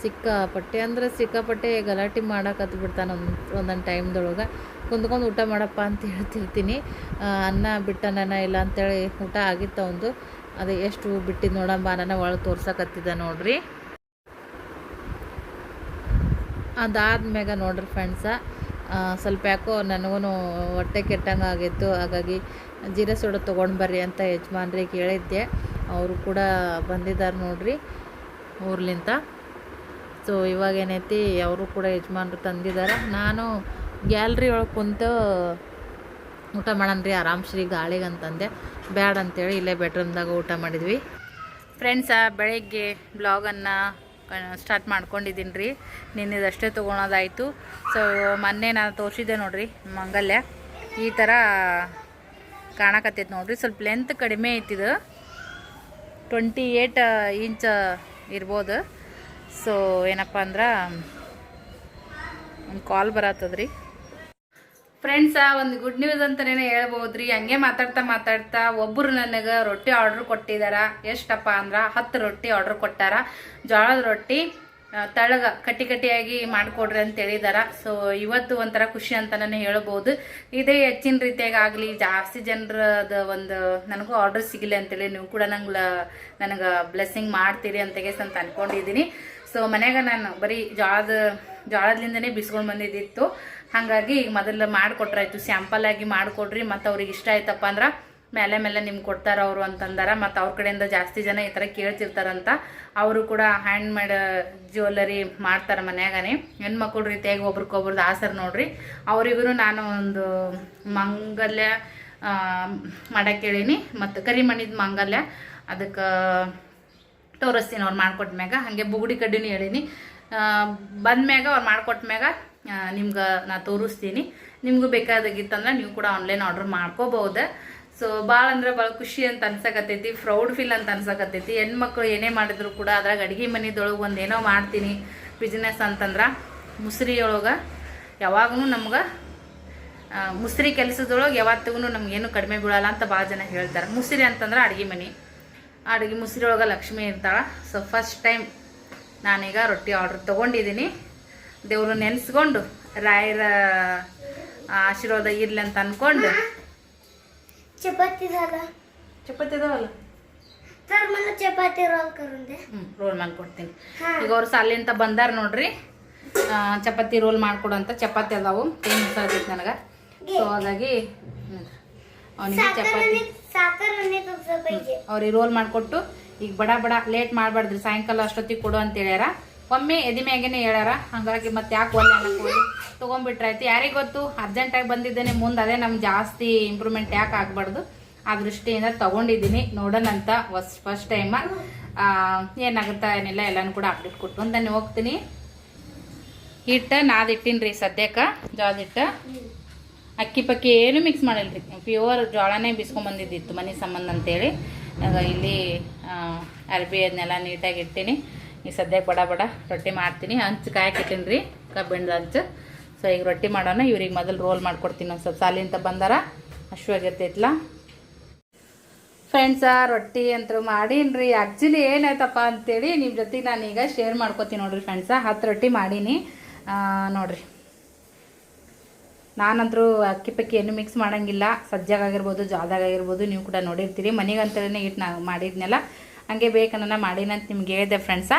ಸಿಕ್ಕಾಪಟ್ಟೆ ಅಂದ್ರೆ ಸಿಕ್ಕಾಪಟ್ಟೆ ಗಲಾಟೆ ಮಾಡೋಕತ್ತು ಬಿಡ್ತಾನೆ ಒಂದು, ಒಂದೊಂದು ಟೈಮ್ದೊಳಗೆ. ಕುಂದ್ಕೊಂಡು ಊಟ ಮಾಡಪ್ಪ ಅಂತ ಹೇಳ್ತಿರ್ತೀನಿ. ಅನ್ನ ಬಿಟ್ಟನ ಇಲ್ಲ ಅಂತೇಳಿ ಊಟ ಆಗಿತ್ತ ಒಂದು. ಅದು ಎಷ್ಟು ಬಿಟ್ಟಿದ್ದು ನೋಡಂಬ ನನ್ನ ಒಳಗೆ ತೋರ್ಸಕತ್ತಿದ್ದ ನೋಡ್ರಿ. ಅದಾದ್ಮ್ಯಾಗ ನೋಡ್ರಿ ಫ್ರೆಂಡ್ಸ ಸ್ವಲ್ಪ ಯಾಕೋ ನನಗೂ ಹೊಟ್ಟೆ ಕೆಟ್ಟಂಗೆ ಆಗಿತ್ತು ಹಾಗಾಗಿ ಜೀರಾ ಸೋಡ ತೊಗೊಂಡು ಬರ್ರಿ ಅಂತ ಯಜಮಾನ್ರಿಗೆ ಹೇಳಿದ್ದೆ ಅವರು ಕೂಡ ಬಂದಿದ್ದಾರೆ ನೋಡ್ರಿ ಊರ್ಲಿಂತ. ಸೊ ಇವಾಗ ಏನೈತಿ, ಅವರು ಕೂಡ ಯಜಮಾನ್ರು ತಂದಿದ್ದಾರೆ ನಾನು ಗ್ಯಾಲ್ರಿ ಒಳಗೆ ಕುಂತು ಊಟ ಮಾಡನ್ರಿ ಆರಾಮ್ಶ್ರೀ ಗಾಳಿಗೆ ಅಂತಂದೆ. ಬ್ಯಾಡ ಅಂತೇಳಿ ಇಲ್ಲೇ ಬೆಡ್ರೂಮ್ದಾಗ ಊಟ ಮಾಡಿದ್ವಿ. ಫ್ರೆಂಡ್ಸ ಬೆಳಗ್ಗೆ ಬ್ಲಾಗನ್ನು ಸ್ಟಾರ್ಟ್ ಮಾಡ್ಕೊಂಡಿದ್ದೀನಿ ರೀ. ನಿನ್ನದಷ್ಟೇ ತೊಗೊಳೋದಾಯಿತು. ಸೊ ಮೊನ್ನೆ ನಾನು ತೋರಿಸಿದ್ದೆ ನೋಡಿರಿ ಮಂಗಲ್ಯ. ಈ ಥರ ಕಾಣಕತ್ತೈತೆ ನೋಡಿರಿ. ಸ್ವಲ್ಪ ಲೆಂತ್ ಕಡಿಮೆ ಐತಿದು ಟ್ವೆಂಟಿ ಏಟ್ ಇಂಚ್ ಇರ್ಬೋದು. ಸೊ ಏನಪ್ಪ ಅಂದ್ರೆ, ಒಂದು ಕಾಲ್ ಬರತ್ತದ್ರಿ. ಫ್ರೆಂಡ್ಸ ಒಂದು ಗುಡ್ ನ್ಯೂಸ್ ಅಂತಾನೆ ಹೇಳ್ಬೋದ್ರಿ. ಹಂಗೆ ಮಾತಾಡ್ತಾ ಮಾತಾಡ್ತಾ ಒಬ್ಬರು ನನಗೆ ರೊಟ್ಟಿ ಆರ್ಡ್ರ್ ಕೊಟ್ಟಿದಾರ. ಎಷ್ಟಪ್ಪ ಅಂದ್ರೆ ಹತ್ತು ರೊಟ್ಟಿ ಆರ್ಡ್ರ್ ಕೊಟ್ಟಾರ. ಜೋಳದ ರೊಟ್ಟಿ ತಳಗ ಕಟ್ಟಿ ಕಟ್ಟಿಯಾಗಿ ಮಾಡಿಕೊಡ್ರಿ ಅಂತ ಹೇಳಿದಾರ. ಸೊ ಇವತ್ತು ಒಂಥರ ಖುಷಿ ಅಂತಲೇ ಹೇಳ್ಬೋದು. ಇದೇ ಹೆಚ್ಚಿನ ರೀತಿಯಾಗಿ ಆಗಲಿ ಜಾಸ್ತಿ ಜನರದ ಒಂದು ನನಗೂ ಆರ್ಡರ್ ಸಿಗಲಿ ಅಂತೇಳಿ ನೀವು ಕೂಡ ನಂಗೆ ನನಗೆ ಬ್ಲೆಸ್ಸಿಂಗ್ ಮಾಡ್ತೀರಿ ಅಂತ ಅಂತ ಅಂದ್ಕೊಂಡಿದ್ದೀನಿ ಸೊ ಮನೆಯಾಗ ನಾನು ಬರೀ ಜೋಳದ ಜೋಳದಿಂದನೇ ಬಿಸ್ಕೊಂಡು ಬಂದಿದ್ದಿತ್ತು. ಹಾಗಾಗಿ ಈಗ ಮೊದಲು ಮಾಡಿಕೊಟ್ರಾಯ್ತು ಸ್ಯಾಂಪಲ್ ಆಗಿ ಮಾಡಿಕೊಡ್ರಿ, ಮತ್ತು ಅವ್ರಿಗೆ ಇಷ್ಟ ಆಯ್ತಪ್ಪ ಅಂದ್ರೆ ಮೇಲೆ ಮೇಲೆ ನಿಮ್ಗೆ ಕೊಡ್ತಾರೆ ಅವರು ಅಂತಂದಾರ. ಮತ್ತು ಅವ್ರ ಕಡೆಯಿಂದ ಜಾಸ್ತಿ ಜನ ಈ ಥರ ಕೇಳ್ತಿರ್ತಾರಂತ. ಅವರು ಕೂಡ ಹ್ಯಾಂಡ್ ಮೇಡ್ ಜ್ಯುವೆಲ್ಲರಿ ಮಾಡ್ತಾರೆ ಮನ್ಯಾಗನೇ. ಹೆಣ್ಮಕ್ಳು ರೀತಿಯಾಗಿ ಒಬ್ರಿಗೊಬ್ರದ್ದು ಆಸರ ನೋಡ್ರಿ. ಅವರಿಗೂ ನಾನು ಒಂದು ಮಂಗಲ್ಯ ಮಾಡಕ್ಕೆ ಹೇಳೀನಿ. ಮತ್ತು ಕರಿಮಣಿದ ಮಂಗಲ್ಯ, ಅದಕ್ಕೆ ತೋರಿಸ್ತೀನಿ ಅವ್ರು ಮಾಡ್ಕೊಟ್ಮ್ಯಾಗ. ಹಾಗೆ ಬುಗುಡಿ ಕಡ್ಡಿನೂ ಹೇಳೀನಿ. ಬಂದ್ಮ್ಯಾಗ ಅವ್ರು ಮಾಡ್ಕೊಟ್ಮ್ಯಾಗ ನಿಮ್ಗೆ ನಾ ತೋರಿಸ್ತೀನಿ. ನಿಮಗೂ ಬೇಕಾದಾಗಿತ್ತಂದ್ರೆ ನೀವು ಕೂಡ ಆನ್ಲೈನ್ ಆರ್ಡರ್ ಮಾಡ್ಕೋಬಹುದು ಸೊ ಭಾಳ ಅಂದ್ರೆ ಭಾಳ ಖುಷಿ ಅಂತ ಅನ್ಸಕತ್ತೈತಿ ಪ್ರೌಡ್ ಫೀಲ್ ಅಂತ ಅನ್ಸಕತ್ತೈತಿ. ಹೆಣ್ಮಕ್ಳು ಏನೇ ಮಾಡಿದ್ರು ಕೂಡ ಅದ್ರಾಗ ಅಡುಗೆ ಮನೆದೊಳಗೆ ಒಂದು ಏನೋ ಮಾಡ್ತೀನಿ. ಬಿಸ್ನೆಸ್ ಅಂತಂದ್ರೆ ಮುಸ್ರಿಯೊಳಗೆ ಯಾವಾಗೂ ನಮ್ಗೆ ಮುಸ್ರಿ ಕೆಲಸದೊಳಗೆ ಯಾವತ್ತಿಗೂ ನಮ್ಗೇನು ಕಡಿಮೆ ಬೀಳಲ್ಲ ಅಂತ ಭಾಳ ಜನ ಹೇಳ್ತಾರೆ. ಮುಸ್ರಿ ಅಂತಂದ್ರೆ ಅಡುಗೆ ಮನೆ. ಅಡುಗೆ ಮುಸ್ರಿ ಒಳಗೆ ಲಕ್ಷ್ಮಿ ಇರ್ತಾಳೆ. ಸೊ ಫಸ್ಟ್ ಟೈಮ್ ನಾನೀಗ ರೊಟ್ಟಿ ಆರ್ಡ್ರ್ ತೊಗೊಂಡಿದ್ದೀನಿ ದೇವರು ನೆನೆಸ್ಕೊಂಡು ರಾಯರ ಆಶೀರ್ವಾದ ಇರಲಿ ಅಂತ ಅಂದ್ಕೊಂಡು ಚಪಾತಿ ಚಪಾತಿ ಇದಾವಲ್ಲ ರೋಲ್ ಮಾಡ್ಕೊಡ್ತೀನಿ. ರೋಲ್ ಈಗ ಅವ್ರು ಸಾಲಿಂತ ಬಂದಾರ ನೋಡ್ರಿ. ಚಪಾತಿ ರೋಲ್ ಮಾಡಿಕೊಡೋಂಥ ಚಪಾತಿ ಅದಾವು. ಏನು ಹೆಸರಾಗಿತ್ತು ನನಗೆ. ಸೊ ಹಾಗಾಗಿ ಅವನಿಗೆ ಚಪಾತಿ ಅವ್ರಿಗೆ ರೋಲ್ ಮಾಡಿಕೊಟ್ಟು ಈಗ ಬಡ ಬಡ ಲೇಟ್ ಮಾಡಬಾರ್ದ್ರಿ, ಸಾಯಂಕಾಲ ಅಷ್ಟೊತ್ತಿಗೆ ಕೊಡು ಅಂತ ಹೇಳ್ಯಾರ. ಒಮ್ಮೆ ಎದಿ ಮ್ಯಾಗೇನೆ ಹೇಳ್ಯಾರ. ಹಾಗಾಗಿ ಮತ್ತೆ ಯಾಕೆ ಒಲ್ಲೆ ಹೋಗಿ ತೊಗೊಂಡ್ಬಿಟ್ರಾಯ್ತು ಯಾರಿಗೆ ಗೊತ್ತು? ಅರ್ಜೆಂಟಾಗಿ ಬಂದಿದ್ದೇನೆ ಮುಂದೆ, ಅದೇ ನಮ್ಗೆ ಜಾಸ್ತಿ ಇಂಪ್ರೂವ್ಮೆಂಟ್ ಯಾಕೆ ಆಗ್ಬಾರ್ದು? ಆ ದೃಷ್ಟಿಯಿಂದ ತಗೊಂಡಿದ್ದೀನಿ. ನೋಡೋಣಂತ ಫಸ್ಟ್ ಫಸ್ಟ್ ಟೈಮ ಏನಾಗುತ್ತಾ ಏನಿಲ್ಲ ಎಲ್ಲನೂ ಕೂಡ ಅಪ್ಡೇಟ್ ಕೊಟ್ಟು ನಾನು ಹೋಗ್ತೀನಿ. ಹಿಟ್ಟು ನಾದಿಟ್ಟಿನಿ ರೀ ಸದ್ಯಕ್ಕೆ. ಜೋಳದ ಹಿಟ್ಟು. ಅಕ್ಕಿ ಪಕ್ಕಿ ಏನು ಮಿಕ್ಸ್ ಮಾಡಿಲ್ರಿ. ಪ್ಯೂರ್ ಜೋಳನೇ ಬಿಸ್ಕೊಂಬಂದಿದ್ದಿತ್ತು ಮನೆ ಸಂಬಂಧ ಅಂತೇಳಿ. ಆಗ ಇಲ್ಲಿ ಅರ್ಬಿ ಅದನ್ನೆಲ್ಲ ನೀಟಾಗಿ ಇಡ್ತೀನಿ. ಈಗ ಸದ್ಯಕ್ಕೆ ಬಡ ಬಡ ರೊಟ್ಟಿ ಮಾಡ್ತೀನಿ. ಹಂಚು ಕಾಯಕ್ಕೆ ರೀ, ಕಬ್ಬಿಣದ ಹಂಚು. ಸೊ ಈಗ ರೊಟ್ಟಿ ಮಾಡೋಣ. ಇವ್ರಿಗೆ ಮೊದಲು ರೋಲ್ ಮಾಡ್ಕೊಡ್ತೀನಿ ಒಂದು ಸ್ವಲ್ಪ. ಸಾಲಿಂತ ಬಂದಾರ ಹಶುವಾಗಿರ್ತೈತ್ಲ ಫ್ರೆಂಡ್ಸ ರೊಟ್ಟಿ ಅಂತ ಮಾಡೀನಿ ಆ್ಯಕ್ಚುಲಿ ಏನಾಯ್ತಪ್ಪ ಅಂತೇಳಿ ನಿಮ್ಮ ಜೊತೆಗೆ ನಾನೀಗ ಶೇರ್ ಮಾಡ್ಕೋತೀನಿ ನೋಡ್ರಿ ಫ್ರೆಂಡ್ಸ ಹತ್ತು ರೊಟ್ಟಿ ಮಾಡೀನಿ. ನೋಡ್ರಿ. ನಾನಂತರೂ ಅಕ್ಕಿ ಪಕ್ಕಿ ಏನು ಮಿಕ್ಸ್ ಮಾಡೋಂಗಿಲ್ಲ. ಸಜ್ಜಾಗಿರ್ಬೋದು ಜಾದಾಗಿರ್ಬೋದು ನೀವು ಕೂಡ ನೋಡಿರ್ತೀರಿ. ಮನೆಗಂತಲೇ ಇಟ್ಟು ನಾ ಮಾಡಿದ್ನಲ್ಲ. ಹಂಗೆ ಬೇಕನ್ನ ಮಾಡೀನಿ ಅಂತ ನಿಮ್ಗೆ ಹೇಳಿದೆ ಫ್ರೆಂಡ್ಸ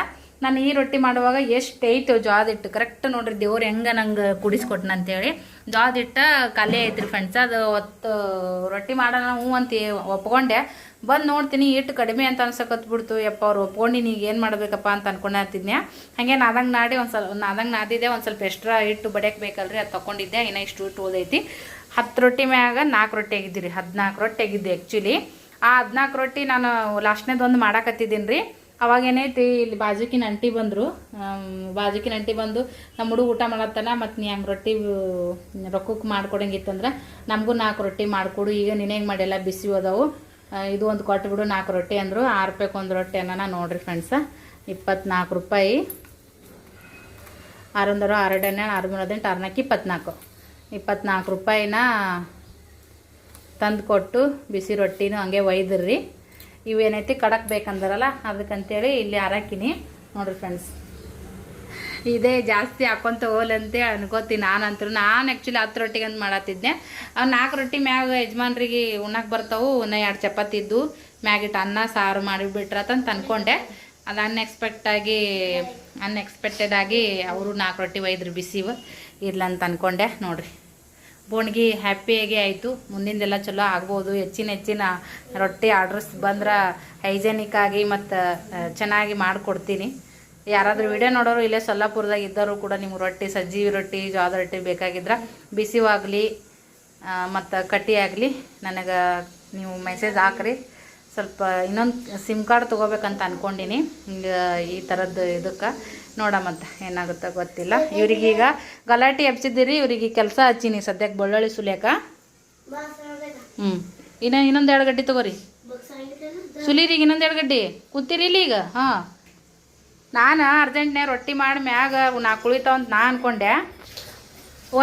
ನಾನು ಈ ರೊಟ್ಟಿ ಮಾಡುವಾಗ ಎಷ್ಟು ಐತು ಜಾದ ಕರೆಕ್ಟ್ ನೋಡ್ರಿ ದೇವ್ರು ಹೆಂಗೆ ನಂಗೆ ಕುಡಿಸ್ಕೊಟ್ನ ಅಂತೇಳಿ. ಜಾದ ಹಿಟ್ಟು ಖಾಲಿ ಐತ್ರಿ ಫ್ರೆಂಡ್ಸ್ ಅದು ಒತ್ತು ರೊಟ್ಟಿ ಮಾಡೋಣ ಹ್ಞೂ ಅಂತ ಒಪ್ಕೊಂಡೆ. ಬಂದು ನೋಡ್ತೀನಿ ಇಟ್ಟು ಕಡಿಮೆ ಅಂತ ಅನ್ಸಕತ್ಬಿಡ್ತು ಯಪ್ಪ, ಅವ್ರು ಒಪ್ಕೊಂಡಿನಿ ಈಗ ಏನು ಮಾಡಬೇಕಪ್ಪ ಅಂತ ಅನ್ಕೊಂಡೆ ಹತ್ತಿದ್ನೆ ಹಾಗೆ ನಾದಂಗೆ ನಾಡಿ ಒಂದು ಸ್ವಲ್ಪ, ನಾದಂಗೆ ನಾದಿದ್ದೆ, ಒಂದು ಸ್ವಲ್ಪ ಎಕ್ಸ್ಟ್ರಾ ಹಿಟ್ಟು ಬಡಿಯಕ್ಕೆ ಬೇಕಲ್ರಿ, ಅದು ತೊಗೊಂಡಿದ್ದೆ ಇನ್ನೂ ಇಷ್ಟು ಇಟ್ಟು ಓದೈತಿ ಹತ್ತು ರೊಟ್ಟಿ ಮ್ಯಾಗ ನಾಲ್ಕು ರೊಟ್ಟಿ ಆಗಿದ್ದೀರಿ ಹದಿನಾಲ್ಕು ರೊಟ್ಟಿ ಆಗಿದ್ದೆ ಆ್ಯಕ್ಚುಲಿ ಆ ಹದಿನಾಲ್ಕು ರೊಟ್ಟಿ ನಾನು ಲಾಸ್ಟ್ನೇದೊಂದು ಮಾಡಾಕತ್ತಿದ್ದೀನಿ ರೀ ಅವಾಗ ಏನೈತಿ ಇಲ್ಲಿ ಬಾಜುಕಿನ ಅಂಟಿ ಬಂದರು. ಬಾಜುಕಿನ ಅಂಟಿ ಬಂದು ನಮ್ಮ ಹುಡುಗ ಊಟ ಮಾಡತ್ತಾನ, ಮತ್ತು ನೀ ಹಂಗೆ ರೊಟ್ಟಿ ರೊಕ್ಕಕ್ಕೆ ಮಾಡ್ಕೊಡಂಗಿತ್ತಂದ್ರೆ, ನಮಗೂ ನಾಲ್ಕು ರೊಟ್ಟಿ ಮಾಡಿಕೊಡು, ಈಗ ನೀನು ಹೆಂಗೆ ಮಾಡಿಲ್ಲ ಬಿಸಿ ಹೋದವು. ಇದು ಒಂದು ಕೊಟ್ಟು ಬಿಡು, ನಾಲ್ಕು ರೊಟ್ಟಿ ಅಂದರು, ಆರು ರೂಪಾಯಿಗೆ ಒಂದು ರೊಟ್ಟಿ ಅನ್ನೋಣ ನೋಡ್ರಿ ಫ್ರೆಂಡ್ಸ ಇಪ್ಪತ್ನಾಲ್ಕು ರೂಪಾಯಿ. ಆರೊಂದರು ಆರಡ್ ಹನ್ನೆರಡು ಆರು ಮೂರು ಹದಿನೆಂಟು ಆರ್ನಾಲ್ಕು ಇಪ್ಪತ್ನಾಲ್ಕು. ಇಪ್ಪತ್ನಾಲ್ಕು ರೂಪಾಯಿನ ತಂದು ಕೊಟ್ಟು ಬಿಸಿ ರೊಟ್ಟಿನೂ ಹಂಗೆ ಒಯ್ದಿರ್ರಿ. ಇವೇನೈತಿ ಕಡಕ್ ಬೇಕಂದಾರಲ್ಲ, ಅದಕ್ಕಂತೇಳಿ ಇಲ್ಲಿ ಹಾರಾಕಿನಿ. ನೋಡ್ರಿ ಫ್ರೆಂಡ್ಸ್ ಇದೇ, ಜಾಸ್ತಿ ಹಾಕೊಂತ ಹೋಲಂತೆ ಅನ್ಕೋತೀನಿ ನಾನಂತೂ ನಾನು ಆ್ಯಕ್ಚುಲಿ ಹತ್ತು ರೊಟ್ಟಿಗೆ ಅಂತ ಮಾಡತ್ತಿದ್ದೆ ನಾಲ್ಕು ರೊಟ್ಟಿ ಮ್ಯಾಗ ಯಜಮಾನ್ರಿಗೆ ಉಣ್ಣಕ್ಕೆ ಬರ್ತಾವು, ಉನ್ನ ಎರಡು ಚಪಾತಿ ಇದ್ದು ಮ್ಯಾಗಿಟ್ಟು ಅನ್ನ, ಸಾರು ಮಾಡಿಬಿಟ್ರತಂತ ಅನ್ಕೊಂಡೆ. ಅದು ಅನ್ಎಕ್ಸ್ಪೆಕ್ಟಾಗಿ ಆಗಿ ಅನ್ಎಕ್ಸ್ಪೆಕ್ಟೆಡ್ ಆಗಿ ಅವರು ನಾಲ್ಕು ರೊಟ್ಟಿ ಒಯ್ದ್ರು ಬಿಸಿವು. ಇರ್ಲಂತ ಅಂದ್ಕೊಂಡೆ ನೋಡಿರಿ. ಬೋಣ್ಗಿ ಹ್ಯಾಪಿಯಾಗಿ ಆಯಿತು. ಮುಂದಿಂದೆಲ್ಲ ಚಲೋ ಆಗ್ಬೋದು. ಹೆಚ್ಚಿನ ಹೆಚ್ಚಿನ ರೊಟ್ಟಿ ಆರ್ಡ್ರಸ್ ಬಂದ್ರೆ ಹೈಜೆನಿಕ್ ಆಗಿ ಮತ್ತು ಚೆನ್ನಾಗಿ ಮಾಡಿಕೊಡ್ತೀನಿ. ಯಾರಾದರೂ ವಿಡಿಯೋ ನೋಡೋರು ಇಲ್ಲೇ ಸೊಲ್ಲಾಪುರದಾಗ ಇದ್ದವರು ಕೂಡ ನಿಮ್ಗೆ ರೊಟ್ಟಿ ಸಜ್ಜಿ ರೊಟ್ಟಿ ಜೋಳದ ರೊಟ್ಟಿ ಬೇಕಾಗಿದ್ರೆ ಬಿಸಿವಾಗಲಿ ಮತ್ತು ಕಟ್ಟಿ ಆಗಲಿ ನನಗೆ ನೀವು ಮೆಸೇಜ್ ಹಾಕ್ರಿ. ಸ್ವಲ್ಪ ಇನ್ನೊಂದು ಸಿಮ್ ಕಾರ್ಡ್ ತೊಗೋಬೇಕಂತ ಅಂದ್ಕೊಂಡಿನಿ ಹಿಂಗೆ ಈ ಥರದ್ದು ಇದಕ್ಕೆ ನೋಡಮಂತ ಏನಾಗುತ್ತೋ ಗೊತ್ತಿಲ್ಲ. ಇವ್ರಿಗೀಗ ಗಲಾಟೆ ಹಚ್ಚಿದ್ದೀರಿ ಇವ್ರಿಗೆ ಕೆಲಸ ಹಚ್ಚೀನಿ ಸದ್ಯಕ್ಕೆ ಬೆಳ್ಳುಳ್ಳಿ ಸುಲಿಯಾಕ. ಹ್ಞೂ ಇನ್ನೂ ಇನ್ನೊಂದು ಎರಡು ಗಡ್ಡಿ ತಗೋರಿ. ಸುಲೀರಿಗೆ ಇನ್ನೊಂದು ಎರಡು ಗಡ್ಡಿ. ಕೂತಿರಿ ಇಲ್ಲಿ ಈಗ? ಹಾಂ. ನಾನು ಅರ್ಜೆಂಟ್ನೇ ರೊಟ್ಟಿ ಮಾಡಿ ಮ್ಯಾಗ ನಾ ಕುಳಿತಾವ ಅಂತ ನಾ ಅಂದ್ಕೊಂಡೆ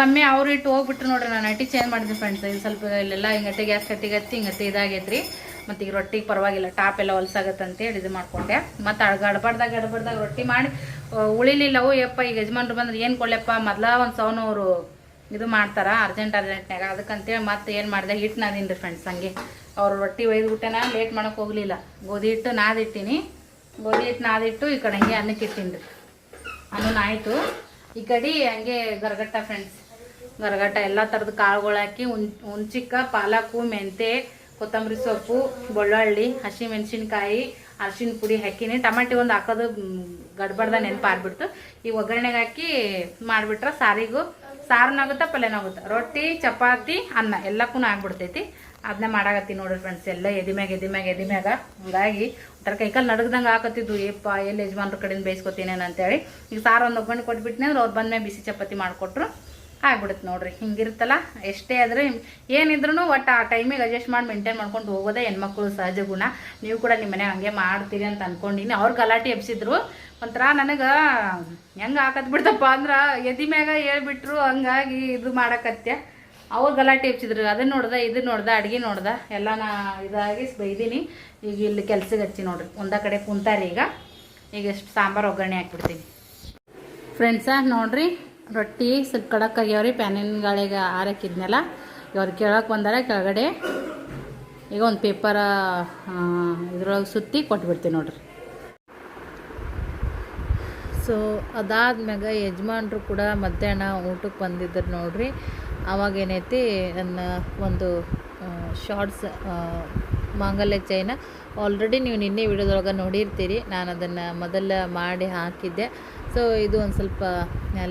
ಒಮ್ಮೆ ಅವ್ರು ಇಟ್ಟು ಹೋಗ್ಬಿಟ್ರು ನೋಡ್ರಿ, ನಾನು ಅಟ್ಟಿ ಚೇಂಜ್ ಮಾಡಿದೆ ಫ್ರೆಂಡ್ಸ್ ಇದು ಸ್ವಲ್ಪ ಇಲ್ಲೆಲ್ಲ ಹಿಂಗತ್ತೆ ಗ್ಯಾಸ್ ಕಟ್ಟಿ ಹತ್ತಿ ಹಿಂಗತ್ತೆ, ಇದಾಗೈತ್ರಿ. ಮತ್ತು ಈಗ ರೊಟ್ಟಿಗೆ ಪರವಾಗಿಲ್ಲ ಟಾಪ್ ಎಲ್ಲ ಹೊಲ್ಸಾಗತ್ತಂತೇಳಿ ಇದು ಮಾಡ್ಕೊಂಡೆ. ಮತ್ತು ಗಡ್ಬಡ್ದಾಗ ಗಡ್ಬಡ್ದಾಗ ರೊಟ್ಟಿ ಮಾಡಿ ಉಳಿಲಿಲ್ಲವು, ಯಪ್ಪ, ಈಗ ಯಜಮಾನ್ರು ಬಂದ್ರೆ ಏನು ಕೊಡ್ಲಪ್ಪ, ಮೊದಲ ಒಂದು ಸೌನು ಅವರು ಇದು ಮಾಡ್ತಾರ, ಅರ್ಜೆಂಟ್ ಅರ್ಜೆಂಟ್ನಾಗ ಅದಕ್ಕಂತೇಳಿ ಮತ್ತೆ ಏನು ಮಾಡಿದೆ ಹಿಟ್ಟು ನಾದೀನಿ ರೀ ಫ್ರೆಂಡ್ಸ್ ಹಂಗೆ. ಅವ್ರು ರೊಟ್ಟಿ ಒಯ್ದುಬಿಟ್ಟೆನ ಲೇಟ್ ಮಾಡೋಕೆ ಹೋಗಲಿಲ್ಲ. ಗೋಧಿ ಹಿಟ್ಟು ನಾದಿಟ್ಟಿನಿ. ಗೋಧಿ ಹಿಟ್ಟು ನಾದಿಟ್ಟು ಈ ಕಡೆ ಹಂಗೆ ಅನ್ನಕ್ಕೆ ಇಟ್ಟಿನಿ ರೀ ಅನ್ನನ ಆಯಿತು ಈ ಕಡೆ ಹಂಗೆ ಗರಗಟ್ಟ ಫ್ರೆಂಡ್ಸ್ ಗರಗಟ್ಟ ಎಲ್ಲ ಥರದ ಕಾಳುಗಳು ಹಾಕಿ ಉನ್ ಉಂಚಿಕ್ಕ ಪಾಲಕು ಮೆಂತೆ, ಕೊತ್ತಂಬರಿ ಸೊಪ್ಪು, ಬೆಳ್ಳುಳ್ಳಿ ಹಸಿ ಮೆಣಸಿನ್ಕಾಯಿ ಅರಿಶಿನ ಪುಡಿ ಹಾಕಿನಿ. ಟಮಾಟಿ ಒಂದು ಹಾಕೋದು ಗಡ್ಬಡ್ದ ನೆನಪಾಗ್ಬಿಡ್ತು ಈ ಒಗ್ಗರಣೆಗೆ ಹಾಕಿ ಮಾಡಿಬಿಟ್ರೆ ಸಾರಿಗೂ ಸಾರನಾಗುತ್ತೆ ಪಲ್ಯನಾಗುತ್ತೆ. ರೊಟ್ಟಿ, ಚಪಾತಿ, ಅನ್ನ ಎಲ್ಲಕ್ಕೂ ಆಗ್ಬಿಡ್ತೈತಿ. ಅದನ್ನ ಮಾಡಾಕತ್ತೀನಿ ನೋಡ್ರಿ ಫ್ರೆಂಡ್ಸ್ ಎಲ್ಲ ಎದಿಮ್ಯಾಗ ಎದಿ ಮ್ಯಾಗ ಹಂಗಾಗಿ ಒಂಥರ ಕೈಕಾಲು ನಡಗ್ದಂಗೆ ಹಾಕತ್ತಿದ್ದು ಏಪ್ಪ, ಎಲ್ಲಿ ಯಜಮಾನ್ರ ಕಡೆಯಿಂದ ಬೇಯಿಸ್ಕೊತೀನೇನು ಅಂತೇಳಿ. ಈಗ ಸಾರು ಒಂದು ಒಗ್ಗರಣೆ ಕೊಟ್ಬಿಟ್ನೆ ಅಂದ್ರೆ ಅವ್ರು ಬಂದ್ಮೇಲೆ ಬಿಸಿ ಚಪಾತಿ ಮಾಡಿಕೊಟ್ರು ಆಗ್ಬಿಡುತ್ತೆ ನೋಡ್ರಿ. ಹಿಂಗಿರುತ್ತಲ್ಲ? ಎಷ್ಟೇ ಆದ್ರೆ ಏನಿದ್ರು ಒಟ್ಟು ಆ ಟೈಮಿಗೆ ಅಡ್ಜಸ್ಟ್ ಮಾಡಿ ಮೇಂಟೈನ್ ಮಾಡ್ಕೊಂಡು ಹೋಗೋದೇ ಹೆಣ್ಮಕ್ಳು ಸಹಜ ಗುಣ. ನೀವು ಕೂಡ ನಿಮ್ಮ ಮನೆ ಹಂಗೆ ಮಾಡ್ತೀರಿ ಅಂತ ಅನ್ಕೊಂಡಿನಿ. ಅವ್ರು ಗಲಾಟೆ ಎಬ್ಸಿದ್ರು. ಒಂಥರ ನನಗೆ ಹೆಂಗೆ ಹಾಕತ್ ಬಿಡ್ತಪ್ಪ ಅಂದ್ರೆ ಎದಿ ಮ್ಯಾಗ ಹೇಳ್ಬಿಟ್ರು, ಹಂಗಾಗಿ ಇದು ಮಾಡಕತ್ಯ. ಅವ್ರು ಗಲಾಟೆ ಹಚ್ಚಿದ್ರು ಅದನ್ನ ನೋಡ್ದೆ ಇದು ನೋಡ್ದೆ, ಅಡ್ಗೆ ನೋಡ್ದೆ. ಎಲ್ಲ ನಾ ಇದಾಗಿ ಬೈದೀನಿ. ಈಗ ಇಲ್ಲಿ ಕೆಲ್ಸಕ್ಕೆ ಹಚ್ಚಿ ನೋಡ್ರಿ. ಒಂದ ಕಡೆ ಕುಂತಾರಿ ಈಗ. ಈಗ ಎಷ್ಟು ಸಾಂಬಾರು ಒಗ್ಗರಣೆ ಹಾಕ್ಬಿಡ್ತೀನಿ. ಫ್ರೆಂಡ್ಸ ನೋಡ್ರಿ. ರೊಟ್ಟಿ ಸ್ವಲ್ಪ ಕಡಕ್ ಆಗ್ಯಾವ್ರಿ. ಪ್ಯಾನಿನ ಗಾಳಿಗೆ ಆರಕ್ಕಿದ್ನೆಲ್ಲ. ಇವ್ರು ಕೇಳಕ್ಕೆ ಬಂದಾರ, ಕೆಳಗಡೆ ಈಗ ಒಂದು ಪೇಪರ್ ಇದ್ರೊಳಗೆ ಸುತ್ತಿ ಕೊಟ್ಬಿಡ್ತೀನಿ ನೋಡ್ರಿ. ಸೊ ಅದಾದ್ಮ್ಯಾಗ ಯಜಮಾನ್ರು ಕೂಡ ಮಧ್ಯಾಹ್ನ ಊಟಕ್ಕೆ ಬಂದಿದ್ರು ನೋಡ್ರಿ. ಅವಾಗ ಏನೈತಿ, ನನ್ನ ಒಂದು ಶಾರ್ಟ್ಸ್ ಮಾಂಗಲ್ಯ ಚೈನ ಆಲ್ರೆಡಿ ನೀವು ನಿನ್ನೆ ವಿಡಿಯೋದೊಳಗೆ ನೋಡಿರ್ತೀರಿ. ನಾನು ಅದನ್ನು ಮೊದಲ ಮಾಡಿ ಹಾಕಿದ್ದೆ. ಸೊ ಇದು ಒಂದು ಸ್ವಲ್ಪ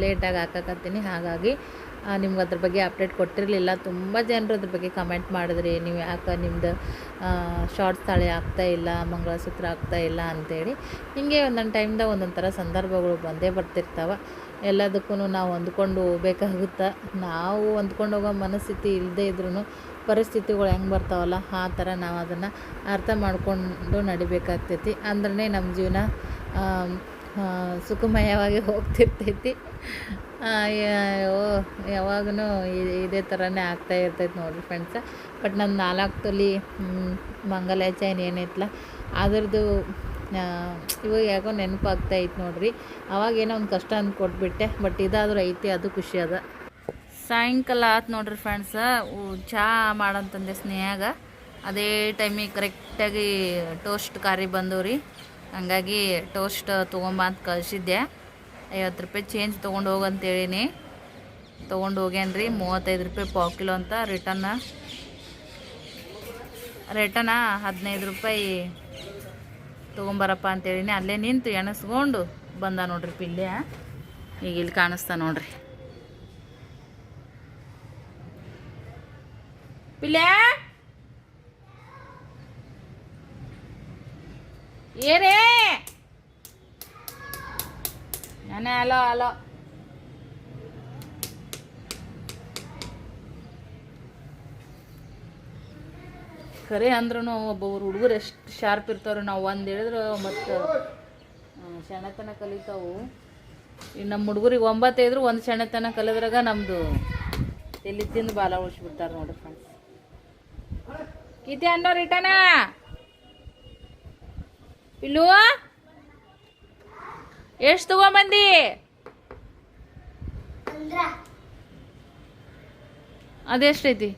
ಲೇಟಾಗಿ ಹಾಕಕತ್ತೀನಿ. ಹಾಗಾಗಿ ನಿಮ್ಗೆ ಅದ್ರ ಬಗ್ಗೆ ಅಪ್ಡೇಟ್ ಕೊಟ್ಟಿರಲಿಲ್ಲ. ತುಂಬ ಜನರು ಅದ್ರ ಬಗ್ಗೆ ಕಮೆಂಟ್ ಮಾಡಿದ್ರಿ. ನೀವು ಯಾಕೆ ನಿಮ್ಮದು ಶಾರ್ಟ್ಸ್ ತಾಳೆ ಆಗ್ತಾ ಇಲ್ಲ, ಮಂಗಳಸೂತ್ರ ಆಗ್ತಾ ಇಲ್ಲ ಅಂತೇಳಿ. ಹಿಂಗೆ ಒಂದೊಂದು ಟೈಮ್ದಾಗ ಒಂದೊಂದು ಥರ ಸಂದರ್ಭಗಳು ಬಂದೇ ಬರ್ತಿರ್ತಾವೆ. ಎಲ್ಲದಕ್ಕೂ ನಾವು ಹೊಂದ್ಕೊಂಡು ಹೋಗ್ಬೇಕಾಗುತ್ತೆ. ನಾವು ಹೊಂದ್ಕೊಂಡು ಹೋಗೋ ಮನಸ್ಥಿತಿ ಇಲ್ಲದೇ ಇದ್ರೂ ಪರಿಸ್ಥಿತಿಗಳು ಹೆಂಗೆ ಬರ್ತಾವಲ್ಲ, ಆ ಥರ ನಾವು ಅದನ್ನು ಅರ್ಥ ಮಾಡಿಕೊಂಡು ನಡಿಬೇಕಾಗ್ತೈತಿ. ಅಂದ್ರೆ ನಮ್ಮ ಜೀವನ ಸುಖಮಯವಾಗಿ ಹೋಗ್ತಿರ್ತೈತಿ. ಯಾವಾಗೂ ಇದೇ ಥರನೇ ಆಗ್ತಾ ಇರ್ತೈತೆ ನೋಡಿರಿ ಫ್ರೆಂಡ್ಸ ಬಟ್ ನನ್ನ ನಾಲ್ಕು ತೊಲಿ ಮಂಗಲ ಚೈನ್ ಏನೈತಲ್ಲ ಅದ್ರದ್ದು ಇವಾಗ ಯಾಕೋ ನೆನಪಾಗ್ತಾ ಐತೆ ನೋಡ್ರಿ. ಅವಾಗ ಏನೋ ಒಂದು ಕಷ್ಟ ಅಂತ ಕೊಟ್ಬಿಟ್ಟೆ ಬಟ್ ಇದಾದರೂ ಐತಿ, ಅದು ಖುಷಿ ಅದ. ಸಾಯಂಕಾಲ ಆತು ನೋಡ್ರಿ ಫ್ರೆಂಡ್ಸ ಚಹಾ ಮಾಡಂತಂದೆ ಸ್ನೇಹಾಗ. ಅದೇ ಟೈಮಿಗೆ ಕರೆಕ್ಟಾಗಿ ಟೋಸ್ಟ್ ಕಾರಿ ಬಂದವು ರೀ ಹಂಗಾಗಿ ಟೋಸ್ಟ್ ತೊಗೊಂಬ ಅಂತ ಕಳಿಸಿದ್ದೆ. ಐವತ್ತು ರೂಪಾಯಿ ಚೇಂಜ್ ತೊಗೊಂಡು ಹೋಗಂತೇಳೀನಿ ತೊಗೊಂಡು ಹೋಗ್ಯಾನ್ರಿ, ಮೂವತ್ತೈದು ರೂಪಾಯಿ ಪಾವು ಕಿಲೋ ಅಂತ ರಿಟರ್ನ ರಿಟರ್ನ ಹದಿನೈದು ರೂಪಾಯಿ ತೊಗೊಂಬರಪ್ಪ ಅಂತೇಳಿನಿ ಅಲ್ಲೇ ನಿಂತು ಎಣಸ್ಕೊಂಡು ಬಂದ ನೋಡ್ರಿ ಪಿಲ್ಲೆ ಈಗ ಇಲ್ಲಿ ಕಾಣಿಸ್ತಾ ನೋಡ್ರಿ. ಪಿಲ್ಲೆ ಏನೇ ನಾನೇ ಅಲೋ ಅಲೋ ಕರೆ ಅಂದ್ರೂ ಒಬ್ಬೊಬ್ರು ಹುಡುಗರು ಎಷ್ಟು ಶಾರ್ಪ್ ಇರ್ತಾವ್ರಿ ನಾವು ಒಂದು ಹೇಳಿದ್ರೆ ಮತ್ತು ಶಣತನ ಕಲಿತಾವು. ಈಗ ನಮ್ಮ ಹುಡುಗರಿಗೆ ಒಂಬತ್ತೈದ್ರು ಒಂದು ಶಣತನ ಕಲಿದ್ರಾಗ ನಮ್ಮದು ಎಲ್ಲಿ ತಿಂದು ಬಾಲ ಉಳಿಸ್ಬಿಡ್ತಾರೆ ನೋಡ್ರಿ ಫ್ರೆಂಡ್ಸ್ ಕೀತಿ ಅನ್ನೋ ರಿಟನ ಪಿಲ್ಲು ಎಷ್ಟು ತಗೊಂಬಂದಿ? ಅದೆಷ್ಟೈತಿ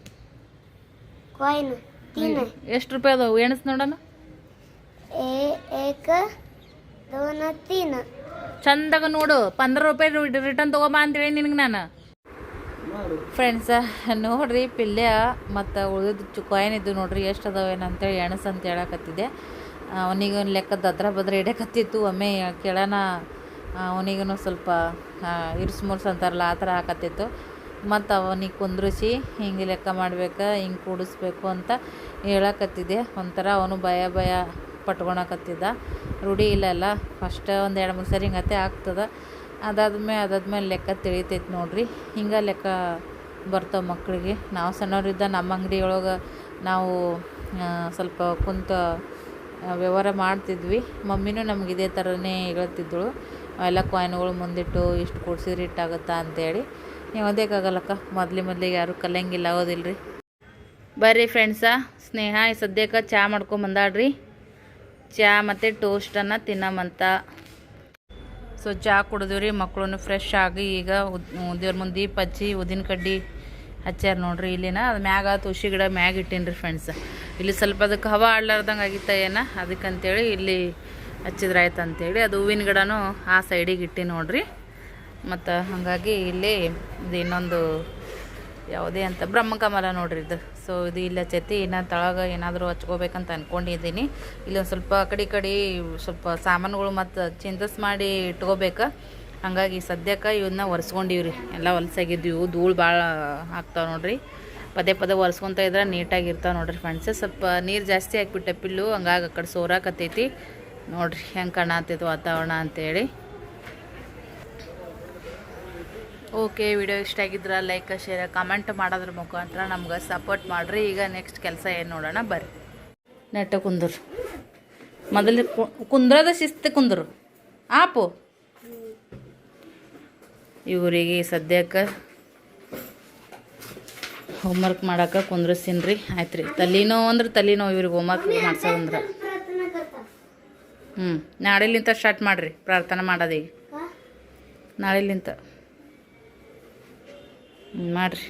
ಎಷ್ಟು ರೂಪಾಯಿ ಅದಾವು? ಎಣಸ್ ನೋಡೋಣ. ಚಂದಾಗ ನೋಡು. ಪಂದ್ರ ರೂಪಾಯಿ ರಿಟರ್ನ್ ತಗೊಂಬ ಅಂತೇಳಿ ನಿನಗೆ ನಾನು. ಫ್ರೆಂಡ್ಸ ನೋಡ್ರಿ ಪಿಲ್ಯ ಮತ್ತು ಉಳಿದ ಕಾಯಿನ್ ಇದ್ದು ನೋಡ್ರಿ ಎಷ್ಟು ಅದಾವೇನಂತೇಳಿ ಎಣಸ್ ಅಂತ ಹೇಳಕತ್ತಿದೆ ಅವನಿಗೆ ಲೆಕ್ಕದ ಲೆಕ್ಕ ದದ್ರ ಇಡಕತ್ತಿತ್ತು ಹಿಡಿಯಕತ್ತಿತ್ತು ಒಮ್ಮೆ ಕೆಳನ ಅವನಿಗೂ ಸ್ವಲ್ಪ ಇರ್ಸ್ ಮುರ್ಸ್ ಅಂತಾರಲ್ಲ, ಆ ಥರ ಹಾಕತ್ತಿತ್ತು. ಮತ್ತು ಅವನಿಗೆ ಕುಂದ್ರಿಸಿ, ಹಿಂಗೆ ಲೆಕ್ಕ ಮಾಡ್ಬೇಕು, ಹಿಂಗೆ ಕೂಡಿಸ್ಬೇಕು ಅಂತ ಹೇಳಕತ್ತಿದ್ದೆ. ಒಂಥರ ಅವನು ಭಯ ಭಯ ಪಟ್ಕೊಳಕತ್ತಿದ್ದ ರೂಢಿ ಇಲ್ಲಲ್ಲ ಫಸ್ಟ್ ಒಂದು ಎರಡು ಮೂರು ಸರಿ ಹಿಂಗತ್ತೆ ಆಗ್ತದೆ. ಅದಾದ್ಮೇಲೆ ಅದಾದ್ಮೇಲೆ ಲೆಕ್ಕ ತಿಳಿತೈತೆ ನೋಡ್ರಿ. ಹಿಂಗೆ ಲೆಕ್ಕ ಬರ್ತಾವೆ ಮಕ್ಕಳಿಗೆ ನಾವು ಸಣ್ಣವರಿದ್ದ ನಮ್ಮ ಅಂಗಡಿಯೊಳಗೆ ನಾವು ಸ್ವಲ್ಪ ಕುಂತ ವ್ಯವಹಾರ ಮಾಡ್ತಿದ್ವಿ. ಮಮ್ಮಿನೂ ನಮ್ಗೆ ಇದೇ ಥರನೇ ಹೇಳ್ತಿದ್ದಳು. ಎಲ್ಲ ಕಾಯಿನ್ಗಳು ಮುಂದಿಟ್ಟು ಇಷ್ಟು ಕೊಡ್ಸಿದ್ರೆ ಇಟ್ಟಾಗುತ್ತಾ ಅಂತೇಳಿ. ಯಾವುದೇಕಾಗಲ್ಲಕ್ಕ ಮೊದಲು ಮೊದಲಿಗೆ ಯಾರೂ ಕಲಿಯಂಗಿಲ್ಲ ಹೌದಿಲ್ರಿ? ಬರ್ರಿ ಫ್ರೆಂಡ್ಸ ಸ್ನೇಹ ಸದ್ಯಕ್ಕೆ ಚಹಾ ಮಾಡ್ಕೊಂಬಂದಾಡ್ರಿ ಚಹಾ ಮತ್ತು ಟೋಸ್ಟನ್ನು ತಿನ್ನಮಂತ. ಸೊ ಚಹಾ ಕುಡಿದ್ವಿ ರೀ ಮಕ್ಕಳು ಫ್ರೆಶ್ ಆಗಿ ಈಗ ಉದ್ ದೇವ್ರ ಮುಂದೆ ಹಚ್ಚಿ, ಉದ್ದಿನ ಕಡ್ಡಿ ಹಚ್ಚಾರ ನೋಡ್ರಿ, ಇಲ್ಲಿನ ಅದು ಮ್ಯಾಗ ತುಳಸಿ ಗಿಡ ಮ್ಯಾಗ ಇಟ್ಟೀನಿ ರೀ ಫ್ರೆಂಡ್ಸ್ ಇಲ್ಲಿ ಸ್ವಲ್ಪ ಅದಕ್ಕೆ ಹವಾ ಆಡ್ಲಾರ್ದಂಗೆ ಆಗಿತ್ತ ಏನ? ಅದಕ್ಕಂತೇಳಿ ಇಲ್ಲಿ ಹಚ್ಚಿದ್ರೆ ಆಯ್ತು ಅಂತೇಳಿ ಅದು ಹೂವಿನ ಗಿಡನೂ ಆ ಸೈಡಿಗೆ ಇಟ್ಟಿ ನೋಡ್ರಿ. ಮತ್ತು ಹಾಗಾಗಿ ಇಲ್ಲಿ ಇದು ಇನ್ನೊಂದು ಯಾವುದೇ ಅಂತ ಬ್ರಹ್ಮಕಮಲ ನೋಡ್ರಿ ಇದು. ಸೊ ಇದು ಇಲ್ಲ ಹಚ್ಚೈತಿ, ಇನ್ನು ತಳಗ ಏನಾದರೂ ಹಚ್ಕೋಬೇಕಂತ ಅಂದ್ಕೊಂಡಿದ್ದೀನಿ ಇಲ್ಲಿ ಒಂದು ಸ್ವಲ್ಪ ಕಡೆ ಕಡೆ ಸ್ವಲ್ಪ ಸಾಮಾನುಗಳು ಮತ್ತು ಚಿಂತಸ್ ಮಾಡಿ ಇಟ್ಕೋಬೇಕು. ಹಾಗಾಗಿ ಸದ್ಯಕ್ಕೆ ಇವನ್ನ ಒರೆಸ್ಕೊಂಡಿವ್ರಿ. ಎಲ್ಲ ಹೊಲಸಾಗಿದ್ವಿ ಧೂಳು ಭಾಳ ಆಗ್ತಾವೆ ನೋಡ್ರಿ. ಪದೇ ಪದೇ ಒರೆಸ್ಕೊತ ಇದ್ರೆ ನೀಟಾಗಿರ್ತಾವೆ ನೋಡ್ರಿ ಫ್ರೆಂಡ್ಸ್ ಸ್ವಲ್ಪ ನೀರು ಜಾಸ್ತಿ ಹಾಕ್ಬಿಟ್ಟೆ ಪಿಲ್ಲು. ಹಂಗಾಗಿ ಆ ಕಡೆ ಸೋರಾಕತ್ತೈತಿ ನೋಡ್ರಿ ಹೆಂಗೆ ಕಾಣತ್ತೈತೆ ವಾತಾವರಣ ಅಂತೇಳಿ ಓಕೆ ವಿಡಿಯೋ ಇಷ್ಟ ಆಗಿದ್ರೆ ಲೈಕ್ ಶೇರ್ ಕಮೆಂಟ್ ಮಾಡೋದ್ರ ಮುಖಾಂತರ ನಮ್ಗೆ ಸಪೋರ್ಟ್ ಮಾಡಿರಿ. ಈಗ ನೆಕ್ಸ್ಟ್ ಕೆಲಸ ಏನು ನೋಡೋಣ, ಬರ್ರಿ. ನೆಟ್ಟ ಕುಂದ್ರು. ಮೊದಲು ಕುಂದ್ರದ ಶಿಸ್ತು ಕುಂದ್ರು. ಆಪು. ಇವರಿಗೆ ಸದ್ಯಕ್ಕೆ ಹೋಮ್ವರ್ಕ್ ಮಾಡಕ್ಕೆ ಕುಂದ್ರಸ್ತೀನಿ ರೀ ಆಯ್ತು ರೀ ತಲೆನೋವು ಅಂದ್ರೆ ತಲೆನೋವು ಇವ್ರಿಗೆ ಹೋಮ್ವರ್ಕ್ ಮಾಡ್ಸೋದಂದ್ರೆ. ಹ್ಞೂ ನಾಳೆಲಿಂತ ಸ್ಟಾರ್ಟ್ ಮಾಡಿರಿ ಪ್ರಾರ್ಥನೆ ಮಾಡೋದೀಗ. ನಾಳೆಲಿಂತ. ಮಾಡಿರಿ.